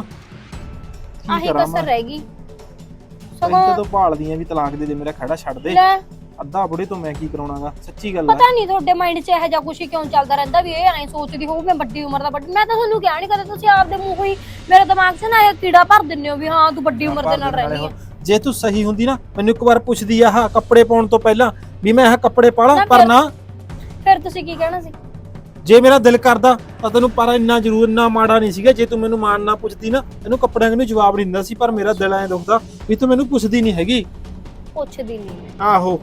S3: ਆਹੀ ਕਸਰ
S2: ਮੈਂ
S3: ਰਹਿ ਗਈ। ਸਗੋਂ
S2: ਤਾਂ ਭਾਲਦੀ ਆ ਵੀ ਤਲਾਕ ਦੇ ਦੇ ਮੇਰਾ ਖੜਾ ਛੱਡ ਦੇ।
S3: ਲੈ।
S2: ਅੱਧਾ ਬੁੜੇ ਤੋਂ ਮੈਂ ਕੀ ਕਰਾਉਣਾਗਾ? ਸੱਚੀ ਗੱਲ ਆ।
S3: ਪਤਾ ਨਹੀਂ ਤੁਹਾਡੇ ਮਾਈਂਡ 'ਚ ਇਹੋ ਜਿਹਾ ਕੁਛ ਹੀ ਕਿਉਂ ਚੱਲਦਾ ਰਹਿੰਦਾ ਵੀ ਇਹ ਐਂ ਸੋਚਦੀ ਹੋਊ ਮੈਂ ਵੱਡੀ ਉਮਰ ਦਾ ਵੱਡੀ ਮੈਂ ਤਾਂ ਤੁਹਾਨੂੰ ਕਿਹਾ ਨਹੀਂ ਕਦੇ ਤੁਸੀਂ ਆਪਦੇ ਮੂੰਹ ਹੀ ਮੇਰੇ ਦਿਮਾਗ 'ਚ ਨਾ ਇਹ ਕੀੜਾ ਭਰ ਦਿੰਦੇ ਹੋ ਵੀ ਹਾਂ ਤੂੰ ਵੱਡੀ ਉਮਰ ਦੇ ਨਾਲ ਰਹਿਣੀ ਹੈ
S2: ਜੇ ਤੂੰ ਸਹੀ ਹੁੰਦੀ ਨਾ ਮੈਨੂੰ ਇੱਕ ਵਾਰ ਪੁੱਛਦੀ ਆਹ ਕੱਪੜੇ ਪਾਉਣ ਤੋਂ ਪਹਿਲਾਂ ਵੀ ਮੈਂ ਆਹ ਕੱਪੜੇ ਪਾ ਲਾਂ ਪਰ ਨਾ।
S3: ਫਿਰ ਤੁਸੀਂ ਕੀ ਕਹਿਣਾ ਸੀ?
S2: ਜੇ ਮੇਰਾ ਦਿਲ ਕਰਦਾ ਤਾਂ ਤੈਨੂੰ ਪਰ ਇੰਨਾ ਜ਼ਰੂਰ ਇੰਨਾ ਮਾੜਾ ਨਹੀਂ ਸੀਗਾ। ਜੇ ਤੂੰ ਮੈਨੂੰ ਮਾਨ ਨਾ ਪੁੱਛਦੀ ਨਾ ਤੈਨੂੰ ਕੱਪੜਿਆਂ ਨੂੰ ਜਵਾਬ ਨਹੀਂ ਦਿੰਦਾ ਸੀ ਪਰ ਮੇਰਾ ਦਿਲ ਐਂ ਦੁਖਦਾ ਵੀ ਤੂੰ ਮੈਨੂੰ ਪੁੱਛਦੀ ਨਹੀਂ ਹੈਗੀ।
S3: ਪੁੱਛਦੀ ਨਹੀਂ। ਮੈਂ
S2: ਆਹੋ।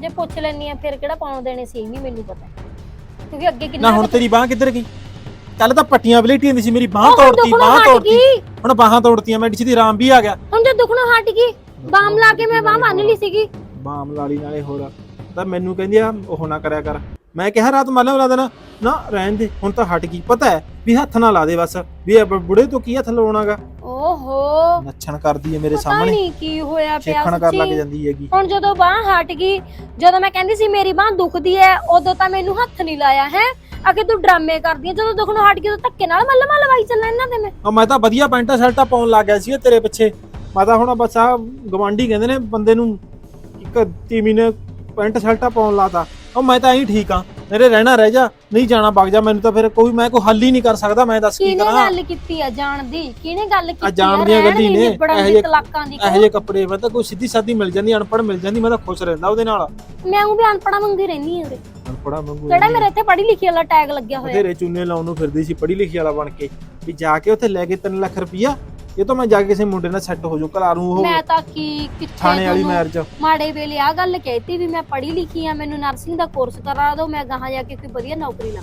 S3: ਜੇ ਪੁੱਛ ਲੈਣੀ ਆ ਫਿਰ ਕਿਹੜਾ ਪਾਉਣ ਦੇਣੇ ਸੀ ਇਹ ਵੀ ਮੈਨੂੰ ਪਤਾ। ਕਿਉਂਕਿ ਅੱਗੇ ਕਿੰਨਾ
S2: ਨਾ ਹੁਣ ਤੇਰੀ ਬਾਹ ਕਿੱਧਰ ਗਈ? ਕੱਲ ਤਾਂ ਪੱਟੀਆਂ ਬਲੇਟੀਆਂ ਦੀ ਸੀ ਮੇਰੀ ਬਾਹ ਤੋੜਤੀ ਬਾਹ ਤੋੜਤੀ। ਹੁਣ ਬਾਹਾਂ ਤੋੜਤੀਆਂ ਮੈਂ ਦੀ ਆਰਾਮ ਵੀ ਆ ਗਿਆ।
S3: ਹੁਣ ਜੇ ਦੁਖਣੋਂ ਹਟ ਗਈ। ਬਾਮ ਲਾ ਕੇ ਮੈਂ ਬਾਹ ਮੰਨ ਲਈ ਸੀਗੀ।
S2: ਬਾਮ ਲਾਲੀ ਨਾਲੇ ਹੋਰ। ਤਾਂ ਮੈਨੂੰ ਕਹਿੰਦੀ ਆ ਉਹ ਨਾ ਕਰਿਆ ਕਰ। ਮੈਂ ਕਿਹਾ ਰਾਤ ਮਾਲਾ ਲਾ ਦੇਣਾ। ਨਾ ਰਹਿਣ ਦੇ ਹੁਣ ਤਾਂ ਹਟ ਗਈ। ਪਤਾ ਹੈ ਵੀ ਹੱਥ ਨਾ ਲਾ ਦੇ ਬਸ। ਵੀ ਇਹ ਬ- ਬੁੜੇ ਤੋਂ ਕੀ ਹੱਥ ਲਾਉਣਾਗਾ?
S3: ਓਹੋ।
S2: ਨੱਛਣ ਕਰਦੀ ਹੈ ਮੇਰੇ
S3: ਪਤਾ
S2: ਸਾਹਮਣੇ।
S3: ਨਹੀਂ ਕੀ ਹੋਇਆ ਪਿਆ
S2: ਛੇਖਣ ਕਰ ਲੱਗ
S3: ਸੱਚੀ
S2: ਜਾਂਦੀ ਹੈਗੀ।
S3: ਹੁਣ ਜਦੋਂ ਬਾਹ ਹਟ ਗਈ ਜਦੋਂ ਮੈਂ ਕਹਿੰਦੀ ਸੀ ਮੇਰੀ ਬਾਹ ਦੁਖਦੀ ਐ ਉਦੋਂ ਤਾਂ ਮੈਨੂੰ ਹੱਥ ਨਹੀਂ ਲਾਇਆ ਹੈ? ਅਗੇ ਤੂੰ ਡਰਾਮੇ ਕਰਦੀ ਐ ਜਦੋਂ ਦੁਖਣੋਂ ਹਟ ਗਈ ਉਦੋਂ ਧੱਕੇ ਨਾਲ ਮੱਲ ਮੱਲ ਵਾਈ ਚੱਲਣਾ ਇਹਨਾਂ ਦੇ ਮੈਂ।
S2: ਆ ਮੈਂ ਤਾਂ ਵਧੀਆ ਪੈਂਟਾਂ ਸ਼ਰਟਾਂ ਪਾਉਣ ਲੱਗ ਗਿਆ ਸੀ ਤੇਰੇ ਪਿੱਛੇ। ਮੈਂ ਤਾਂ ਹੁਣ ਬਸ ਆ ਗਵਾਂਢੀ ਕਹਿੰਦੇ ਨੇ ਬੰਦੇ ਨੂੰ ਇੱਕ ਤੀਮੀ ਨੇ ਪੈਂਟ ਸ਼ਰਟਾਂ ਪਾਉਣ ਲਾਤਾ। ਉਹ ਮੈਂ ਤਾਂ ਐਂ ਠੀਕ ਆ। ਮੇਰੇ ਰਹਿਣਾ ਰਹਿ ਜਾ ਨਹੀਂ ਜਾਣਾ ਵਗ ਜਾ ਮੈਨੂੰ ਤਾਂ ਫਿਰ ਕੋਈ ਮੈਂ ਕੋਈ ਹੱਲ ਹੀ ਨਹੀਂ ਕਰ ਸਕਦਾ ਮੈਂ ਦੱਸ ਕੀ
S3: ਕਿਹਨੇ
S2: ਕਰਾਂ?
S3: ਗੱਲ ਕੀਤੀ ਆ ਜਾਣ ਦੀ? ਕਿਹਨੇ ਗੱਲ ਕੀਤੀ
S2: ਜਾਣ ਦੀਆਂ
S3: ਦੀ,
S2: ਨੇ, ਇਹੋ ਜਿਹੇ-
S3: ਤਲਾਕਾਂ ਦੀ
S2: ਇਹੋ ਜਿਹੇ ਕੱਪੜੇ ਮੈਂ ਤਾਂ ਕੋਈ ਸਿੱਧੀ ਸਾਦੀ ਮਿਲ ਜਾਂਦੀ ਅਨਪੜ੍ਹ ਮਿਲ ਜਾਂਦੀ ਮੈਂ ਤਾਂ ਖੁਸ਼ ਰਹਿੰਦਾ ਉਹਦੇ ਨਾਲ।
S3: ਮੈਂ ਉਹ ਵੀ ਅਨਪੜਾ ਮੰਗੀ ਰਹਿਣੀ ਆ ਉਰੇ।
S2: ਅਨਪੜ੍ਹਾਂ ਵਾਂਗੂ
S3: ਕਿਹੜਾ ਮੇਰੇ ਇੱਥੇ ਪੜ੍ਹੀ ਲਿਖੀ ਵਾਲਾ ਟੈਗ ਲੱਗਿਆ ਹੋਇਆ?
S2: ਬਥੇਰੇ ਚੂਨੇ ਲਾਉਣ ਨੂੰ ਫਿਰਦੀ ਸੀ ਪੜ੍ਹੀ ਲਿਖੀ ਵਾਲਾ ਬਣ ਕੇ। ਵੀ ਜਾ ਕੇ ਉੱਥੇ ਲੈ ਕੇ 3 ਲੱਖ ਰੁਪਈਆ ਇਹ ਤਾਂ ਮੈਂ ਜਾ ਕੇ ਕਿਸੇ ਮੁੰਡੇ ਨਾਲ ਸੈੱਟ ਹੋ ਜਾਊ ਘਲਾ ਨੂੰ ਉਹ
S3: ਮੈਂ ਤਾਂ ਕੀ ਕਿੱਥੇ
S2: ਥਾਣੇ ਵਾਲੀ
S3: ਤੁਹਾਨੂੰ
S2: ਮੈਰਿਜ
S3: ਮਾੜੇ ਵੇਲੇ ਆ ਗੱਲ ਕਹਿਤੀ ਵੀ ਮੈਂ ਪੜ੍ਹੀ ਲਿਖੀ ਆ ਮੈਨੂੰ ਨਰਸਿੰਗ ਦਾ ਕੋਰਸ ਕਰਾ ਦਿਓ ਮੈਂ ਗਾਹਾਂ ਜਾ ਕੇ ਕੋਈ ਵਧੀਆ ਨੌਕਰੀ ਜਾ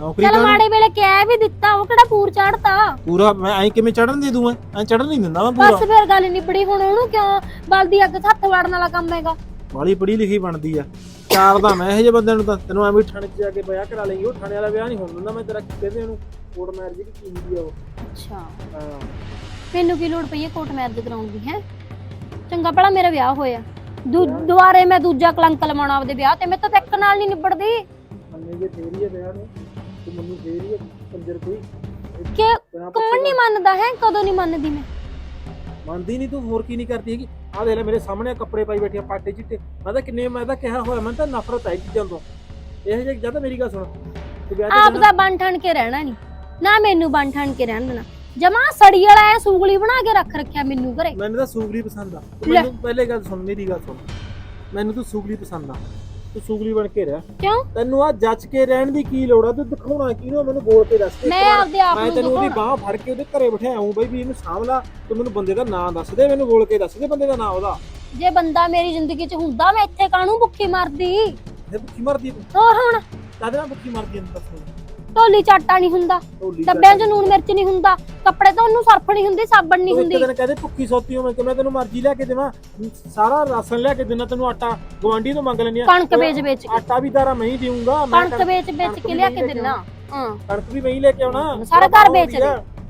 S2: ਨੌਕਰੀ
S3: ਚਲ
S2: ਕਰ
S3: ਮਾੜੇ ਵੇਲੇ ਕਹਿ ਵੀ ਦਿੱਤਾ ਉਹ ਕਿਹੜਾ ਪੂਰ ਚੜਤਾ
S2: ਪੂਰਾ ਮੈਂ ਐਂ ਕਿਵੇਂ ਚੜਨ ਦੇ ਦੂੰ ਐ ਚੜਨ ਨਹੀਂ ਦਿੰਦਾ ਮੈਂ
S3: ਬਸ
S2: ਪੂਰਾ
S3: ਫਿਰ ਗੱਲ ਨਿਬੜੀ ਹੁਣ ਉਹਨੂੰ ਕਿਉਂ ਬਲਦੀ ਅੱਗ 'ਚ ਹੱਥ ਵਾੜਨ ਵਾਲਾ ਕੰਮ ਹੈਗਾ।
S2: ਬਾਲੀ ਪੜ੍ਹੀ ਲਿਖੀ ਬਣਦੀ ਆ। ਚਾਰ ਦਾ ਮੈਂ ਇਹੋ ਜਿਹੇ ਬੰਦੇ ਨੂੰ ਤਾਂ ਤੈਨੂੰ ਐਵੇਂ ਥਾਣੇ 'ਚ ਜਾ ਕੇ ਵਿਆਹ ਕਰਾ ਲੇਂਗੀ ਉਹ ਥਾਣੇ ਵਾਲਾ ਵਿਆਹ ਨਹੀਂ ਹੋਣ ਦਿੰਦਾ ਮੈਂ ਤੇਰਾ ਕਹਿੰਦੇ ਉਹਨੂੰ? ਕੋਰਟ ਮੈਰਿਜ ਕੀ ਕੀ ਹੁੰਦੀ ਆ ਉਹ।
S3: ਅੱਛਾ।
S2: ਹਾਂ।
S3: ਮੈਨੂੰ ਕੀ ਲੋੜ ਪਈ ਹੈ ਕੋਟ ਮੈਰਿਜ ਕਰਾਉਣ ਦੀ ਹੈ? ਚੰਗਾ ਭਲਾ ਮੇਰਾ ਵਿਆਹ ਹੋਇਆ। ਦੂ- ਦੁਬਾਰੇ ਮੈਂ ਦੂਜਾ ਕਲੰਕ ਲਵਾਉਣਾ ਆਪਦੇ ਵਿਆਹ ਤੇ ਮੈਂ ਤਾਂ ਇੱਕ ਨਾਲ ਨਹੀਂ ਨਿਬੜਦੀ।
S2: ਮੰਨੇ ਜੇ ਫੇਰ ਹੀ ਆ ਵਿਆਹ ਨੂੰ। ਤੇ ਮੈਨੂੰ ਫੇਰ ਹੀ ਆ ਪੰਜਰ ਕੋਈ।
S3: ਕਿ
S2: ਬਿਨਾਂ
S3: ਕੌਣ ਨਹੀਂ ਮੰਨਦਾ ਹੈ? ਕਦੋਂ ਨਹੀਂ ਮੰਨਦੀ ਮੈਂ?
S2: ਮੰਨਦੀ ਨਹੀਂ ਤੂੰ ਹੋਰ ਕੀ ਨਹੀਂ ਕਰਦੀ ਹੈਗੀ? ਆਹ ਦੇਖ ਲੈ ਮੇਰੇ ਸਾਹਮਣੇ ਕੱਪੜੇ ਪਾਈ ਬੈਠੀ ਆ ਪਾਟੇ ਚਿੱਟੇ। ਮੈਂ ਤਾਂ ਕਿੰਨੇ ਮੈਂ ਤਾਂ ਕਿਹਾ ਹੋਇਆ ਮੈਂ ਤਾਂ ਨਫ਼ਰਤ ਹੈ ਇਹ ਚੀਜ਼ਾਂ ਤੋਂ। ਇਹ ਜੇ ਜਦ ਮੇਰੀ ਗੱਲ ਸੁਣ। ਤੂੰ ਵਿਆਹ ਤੇ
S3: ਆਪ
S2: ਜਾਣਾ-
S3: ਦਾ ਬਣ ਠਣ ਕੇ ਰਹਿਣਾ ਨਹੀਂ। ਨਾ ਮੈਨੂੰ ਬਣ ਠਣ ਕੇ ਰਹਿਣ ਦੇਣਾ। ਜਮਾ ਸੜੀ ਵਾਲਾ ਐ ਸੂਗਲੀ ਬਣਾ ਕੇ ਰੱਖ ਰੱਖਿਆ ਮੈਨੂੰ ਘਰੇ।
S2: ਮੈਨੂੰ ਤਾਂ ਸੂਗਲੀ ਪਸੰਦ ਆ। ਤੂੰ
S3: ਲੈ।
S2: ਮੈਨੂੰ ਪਹਿਲੇ ਗੱਲ ਸੁਣ ਮੇਰੀ ਗੱਲ ਸੁਣ। ਮੈਨੂੰ ਤੂੰ ਸੂਗਲੀ ਪਸੰਦ ਆ। ਤੂੰ ਸੂਗਲੀ ਬਣ ਕੇ ਰਹਿ।
S3: ਕਿਉਂ?
S2: ਤੈਨੂੰ ਆ ਜੱਜ ਕੇ ਰਹਿਣ ਦੀ ਕੀ ਲੋੜ ਆ? ਤੂੰ ਦਿਖਾਉਣਾ ਕਿਹਨੂੰ ਆ? ਮੈਨੂੰ ਬੋਲ ਕੇ ਦੱਸ ਇੱਕ
S3: ਮੈਂ। ਆਪਦੇ ਆਪ
S2: ਮੈਂ
S3: ਨੂੰ
S2: ਤੈਨੂੰ ਉਹਦੀ। ਬਾਹ ਫੜ ਕੇ ਉਹਦੇ ਘਰੇ ਬਿਠਾਇਆ ਬਈ ਵੀ ਇਹਨੂੰ ਸਾਂਭ ਲਾ। ਤੂੰ ਮੈਨੂੰ ਬੰਦੇ ਦਾ ਨਾਂ ਦੱਸ ਦੇ ਮੈਨੂੰ ਬੋਲ ਕੇ ਦੱਸ ਦੇ ਬੰਦੇ ਦਾ ਨਾਂ ਉਹਦਾ।
S3: ਜੇ ਬੰਦਾ ਮੇਰੀ ਜ਼ਿੰਦਗੀ 'ਚ ਹੁੰਦਾ ਮੈਂ ਇੱਥੇ ਕਾਹਨੂੰ ਭੁੱਖੀ ਮਰਦੀ?
S2: ਇਹ ਭੁੱਖੀ ਮਰਦੀ ਤੂੰ।
S3: ਹੋਰ ਹੁਣ?
S2: ਕਾਹਦੇ ਨਾਲ ਭੁੱਖੀ ਮਰਦੀ ਅੰਦਰ ਦੱਸ
S3: ਢੋਲੀ ਚਾਟਾ ਨਹੀਂ ਹੁੰਦਾ
S2: ਢੋਲੀ
S3: ਡੱਬਿਆਂ 'ਚ ਨੂਣ ਮਿਰਚ ਨਹੀਂ ਹੁੰਦਾ ਕੱਪੜੇ ਤੋਂ ਉਹਨੂੰ ਸਰਫ ਨਹੀਂ ਹੁੰਦੀ ਸਾਬਣ ਨਹੀਂ
S2: ਤੂੰ ਇੱਕ
S3: ਹੁੰਦੀ।
S2: ਦਿਨ ਕਹਦੇ ਭੁੱਖੀ ਸੌਤੀ ਹੋ ਮੈਂ ਕਿ ਮੈਂ ਤੈਨੂੰ ਮਰਜ਼ੀ ਲਿਆ ਕੇ ਦੇਵਾਂ ਸਾਰਾ ਰਾਸ਼ਨ ਲਿਆ ਕੇ ਦੇਣਾ ਤੈਨੂੰ ਆਟਾ ਗਵਾਂਢੀ ਤੋਂ ਮੰਗ ਲੈਣੀ ਆ।
S3: ਕਣਕ ਵੇਚ ਵੇਚ ਕੇ।
S2: ਆਟਾ ਵੀ ਤਾਰਾ ਮੈਂ ਹੀ ਦੇਊਂਗਾ ਮੈਂ
S3: ਕਣਕ ਵੇਚ ਵੇਚ
S2: ਕਣਕ
S3: ਕੇ
S2: ਵੀ
S3: ਲਿਆ
S2: ਨਹੀਂ
S3: ਕੇ
S2: ਲੈ ਕੇ
S3: ਦਿੰਨਾ ਹਾਂ।
S2: ਕਣਕ ਵੀ ਮੈਂ ਹੀ ਲੈ ਕੇ ਆਉਣਾ।
S3: ਸਾਰਾ ਘਰ ਵੇਚ। ਦੇ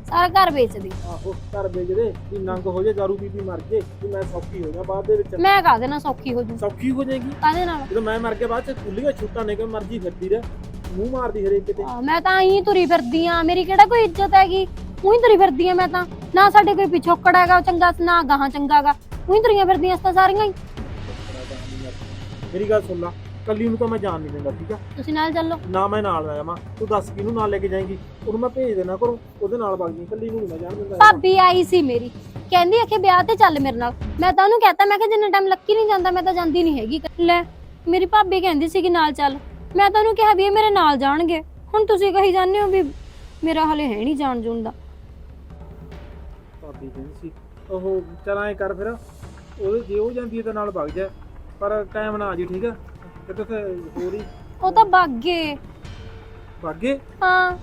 S3: ਸਾਰਾ ਘਰ ਵੇਚ ਦੇ।
S2: ਆਹੋ ਘਰ ਵੇਚ ਦੇ ਵੀ ਨੰਗ ਹੋ ਜੇ ਦਾਰੂ ਪੀ ਮਰ ਜੇ ਵੀ ਮੈਂ ਸੌਖੀ ਹੋ ਜਾ ਬਾਅਦ ਦੇ ਵਿੱਚ।
S3: ਮੈਂ ਕਾਹਦੇ ਨਾਲ ਸੌਖੀ ਹੋ ਜੂ
S2: ਸੌਖੀ ਹੋ ਜਾਏਗੀ।
S3: ਕਾਹਦੇ ਨਾਲ?
S2: ਜਦੋਂ ਮੈਂ ਮਰ ਗਿਆ ਬਾਅਦ ਚ ਖੁੱਲੀਆਂ ਛੁੱਟਾਂ ਨੇ ਕਿ ਮਰਜ਼ੀ ਫਿਰਦੀ ਰਹਿ। ਮੂੰਹ ਮਾਰਦੀ ਹਰੇਕ ਕਿਤੇ?
S3: ਆਹ, ਮੈਂ ਤਾਂ ਹੀ ਤੁਰੀ ਫਿਰਦੀ ਆ। ਮੇਰੀ ਕਿਹੜਾ ਕੋਈ ਇੱਜ਼ਤ ਹੈਗੀ? ਉਹੀ ਤੁਰੀ ਫਿਰਦੀ ਆ ਮੈਂ ਤਾਂ। ਨਾ ਸਾਡੇ ਕੋਈ ਪਿਛੋਕੜ ਹੈਗਾ ਚੰਗਾ ਨਾ ਗਾਹਾਂ ਚੰਗਾਗਾ ਉਹੀ ਤੁਰੀਆਂ ਫਿਰਦੀਆਂ ਤਾਂ ਸਾਰੀਆਂ ਹੀ।
S2: ਮੇਰੀ ਗੱਲ ਸੁਣ ਲਾ। ਕੱਲੀ ਨੂੰ ਤਾਂ ਮੈਂ ਜਾਣ ਨਹੀਂ ਦਿੰਦਾ ਠੀਕ ਆ?
S3: ਤੁਸੀਂ ਨਾਲ ਚੱਲੋ।
S2: ਨਾ ਮੈਂ ਨਾਲ ਆਇਆ ਮਾਂ ਤੂੰ ਦੱਸ ਕਿਹਨੂੰ ਨਾਲ ਲੈ ਕੇ ਜਾਏਂਗੀ? ਉਹਨੂੰ ਮੈਂ ਭੇਜ ਦੇਣਾ ਕਰੋ ਉਹਦੇ ਨਾਲ ਵਗ ਜੀ ਕੱਲੀ ਨੂੰ ਨਹੀਂ ਮੈਂ ਜਾਣ ਦਿੰਦਾ। ਹੈਗਾ।
S3: ਭਾਬੀ ਆਈ ਸੀ ਮੇਰੀ। ਕਹਿੰਦੀ ਆ ਕਿ ਵਿਆਹ ਤੇ ਚੱਲ ਮੇਰੇ ਨਾਲ। ਮੈਂ ਤਾਂ ਉਹਨੂੰ ਕਹਤਾ ਮੈਂ ਕਿ ਜਿੰਨਾ ਟਾਈਮ ਲੱਕੀ ਨਹੀਂ ਜਾਂਦਾ ਮੈਂ ਤਾਂ ਜਾਂਦੀ ਨਹੀਂ ਹੈਗੀ। ਲੈ ਮੇਰੀ ਭਾਬੀ ਕਹਿੰਦੀ ਸੀ ਕਿ ਨਾਲ ਚੱਲ। ਮੈਂ ਤਾਂ ਉਹਨੂੰ ਕਿਹਾ ਵੀ ਇਹ ਮੇਰੇ ਨਾਲ ਜਾਣਗੇ। ਹੁਣ ਤੁਸੀਂ ਕਹੀ ਜਾਂਦੇ ਹੋ ਵੀ ਮੇਰਾ ਹਲੇ ਹੈ ਨਹੀਂ ਜਾਣ ਜੂਣ ਦਾ।
S2: ਭਾਬੀ ਕਹਿੰਦੀ ਸੀ ਉਹ ਚਲ ਐ ਕਰ ਫਿਰ ਉਹਦੇ ਜੇ ਉਹ ਜਾਂਦੀ ਹੈ ਤਾਂ ਨਾਲ ਵਗ ਜਾ ਪਰ ਟਾਈਮ ਨਾ ਆ ਜੀ ਠੀਕ ਆ? ਕਿਤੇ ਤੇ ਹੋਰ ਹੀ
S3: ਉਹ ਤਾਂ ਬਾਗੇ
S2: ਵਾਗੇ
S3: ਹਾਂ।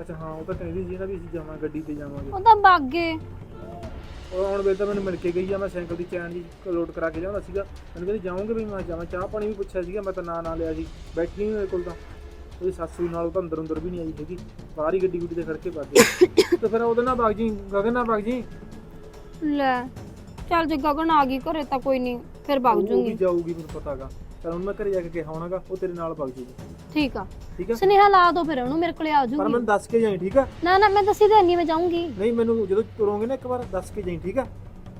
S2: ਅੱਛਾ ਹਾਂ ਉਹ ਤਾਂ ਕਹਿੰਦੀ ਸੀ ਨਾ ਵੀ ਅਸੀਂ ਜਾਵਾਂ ਗੱਡੀ ਤੇ ਜਾਵਾਂਗੇ।
S3: ਉਹ ਤਾਂ ਬਾਗੇ
S2: ਉਹ ਹੁਣ ਵੇਲੇ ਤਾਂ ਮੈਨੂੰ ਮਿਲ ਕੇ ਗਈ ਆ ਮੈਂ ਸਾਈਕਲ ਦੀ ਚੈਨ ਜੀ ਲੋਡ ਕਰਾ ਕੇ ਜਾਉਂਦਾ ਸੀਗਾ। ਮੈਨੂੰ ਕਹਿੰਦੀ ਜਾਉਂਗੇ ਵੀ? ਮੈਂ ਜਾਵਾਂ ਚਾਹ ਪਾਣੀ ਵੀ ਪੁੱਛਿਆ ਸੀਗਾ ਮੈਂ ਤਾਂ ਨਾਂ ਨਾ ਲਿਆ ਸੀ ਬੈਠੀ ਨਹੀਂ ਮੇਰੇ ਕੋਲ ਤਾਂ। ਉਹਦੀ ਸੱਸ ਵੀ ਨਾਲ ਉਹ ਤਾਂ ਅੰਦਰ ਅੰਦਰ ਵੀ ਨਹੀਂ ਆਈ ਹੈਗੀ। ਬਾਹਰ ਹੀ ਗੱਡੀ ਗੁੱਡੀ ਤੇ ਖੜ ਕੇ ਵਗ ਗਈ। ਤੇ ਫਿਰ ਉਹਦੇ ਨਾਲ ਵਗ ਜੀ ਗਗਨ ਨਾਲ ਵਗ ਜੀ
S3: ਲੈ ਚੱਲ ਜੇ ਗਗਨ ਆ ਗਈ ਘਰੇ ਤਾਂ ਕੋਈ ਨਹੀਂ ਫਿਰ ਵਗ
S2: ਉਹ ਵੀ
S3: ਜੂੰਗੀ।
S2: ਜਾਊਗੀ ਮੈਨੂੰ ਪਤਾਗਾ। ਚਲ ਹੁਣ ਮੈਂ ਘਰੇ ਜਾ ਕੇ ਕਿਹਾ ਹੋਣਾਗਾ ਉਹ ਤੇਰੇ ਨਾਲ ਵਗ ਜੂਗੀ।
S3: ਠੀਕ ਆ।
S2: ਠੀਕ ਆ?
S3: ਸੁਨੇਹਾ ਲਾ ਦੋ ਫਿਰ ਉਹਨੂੰ ਮੇਰੇ ਕੋਲੇ ਆ
S2: ਪਰ
S3: ਜੂਗੀ।
S2: ਮੈਨੂੰ ਦੱਸ ਕੇ ਜਾਈ ਠੀਕ ਆ?
S3: ਨਾ ਨਾ ਮੈਂ ਦੱਸੀ ਦੇਣੀ ਮੈਂ ਜਾਊਂਗੀ।
S2: ਨਹੀਂ ਮੈਨੂੰ ਜਦੋਂ ਤੁਰੋਂਗੇ ਨਾ ਇੱਕ ਵਾਰ ਦੱਸ ਕੇ ਜਾਈ ਠੀਕ ਆ?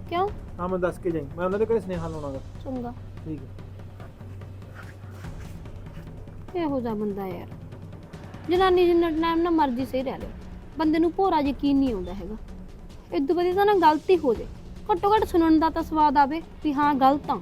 S3: ਕਿਉਂ?
S2: ਹਾਂ ਮੈਂ ਦੱਸ ਕੇ ਜਾਈ। ਮੈਂ ਉਹਨਾਂ ਦੇ ਘਰੇ ਸੁਨੇਹਾ ਲਾਉਣਾਗਾ।
S3: ਚੰਗਾ।
S2: ਠੀਕ ਆ।
S3: ਇਹੋ ਜਿਹਾ ਬੰਦਾ ਯਾਰ। ਜਨਾਨੀ ਜਿੰਨਾ ਟਾਈਮ ਨਾ ਮਰਜ਼ੀ ਸਹੀ ਰਹਿ ਲੈ। ਬੰਦੇ ਨੂੰ ਭੋਰਾ ਯਕੀਨ ਨਹੀਂ ਆਉਂਦਾ ਹੈਗਾ। ਇਦੋਂ ਵਧੀਆ ਤਾਂ ਨਾ ਗਲਤੀ ਹੋ ਜੇ। ਘੱਟੋ ਘੱਟ ਸੁਣਨ ਦਾ ਤਾਂ ਸਵਾਦ ਆਵੇ ਵੀ ਹਾਂ ਗਲਤ ਆ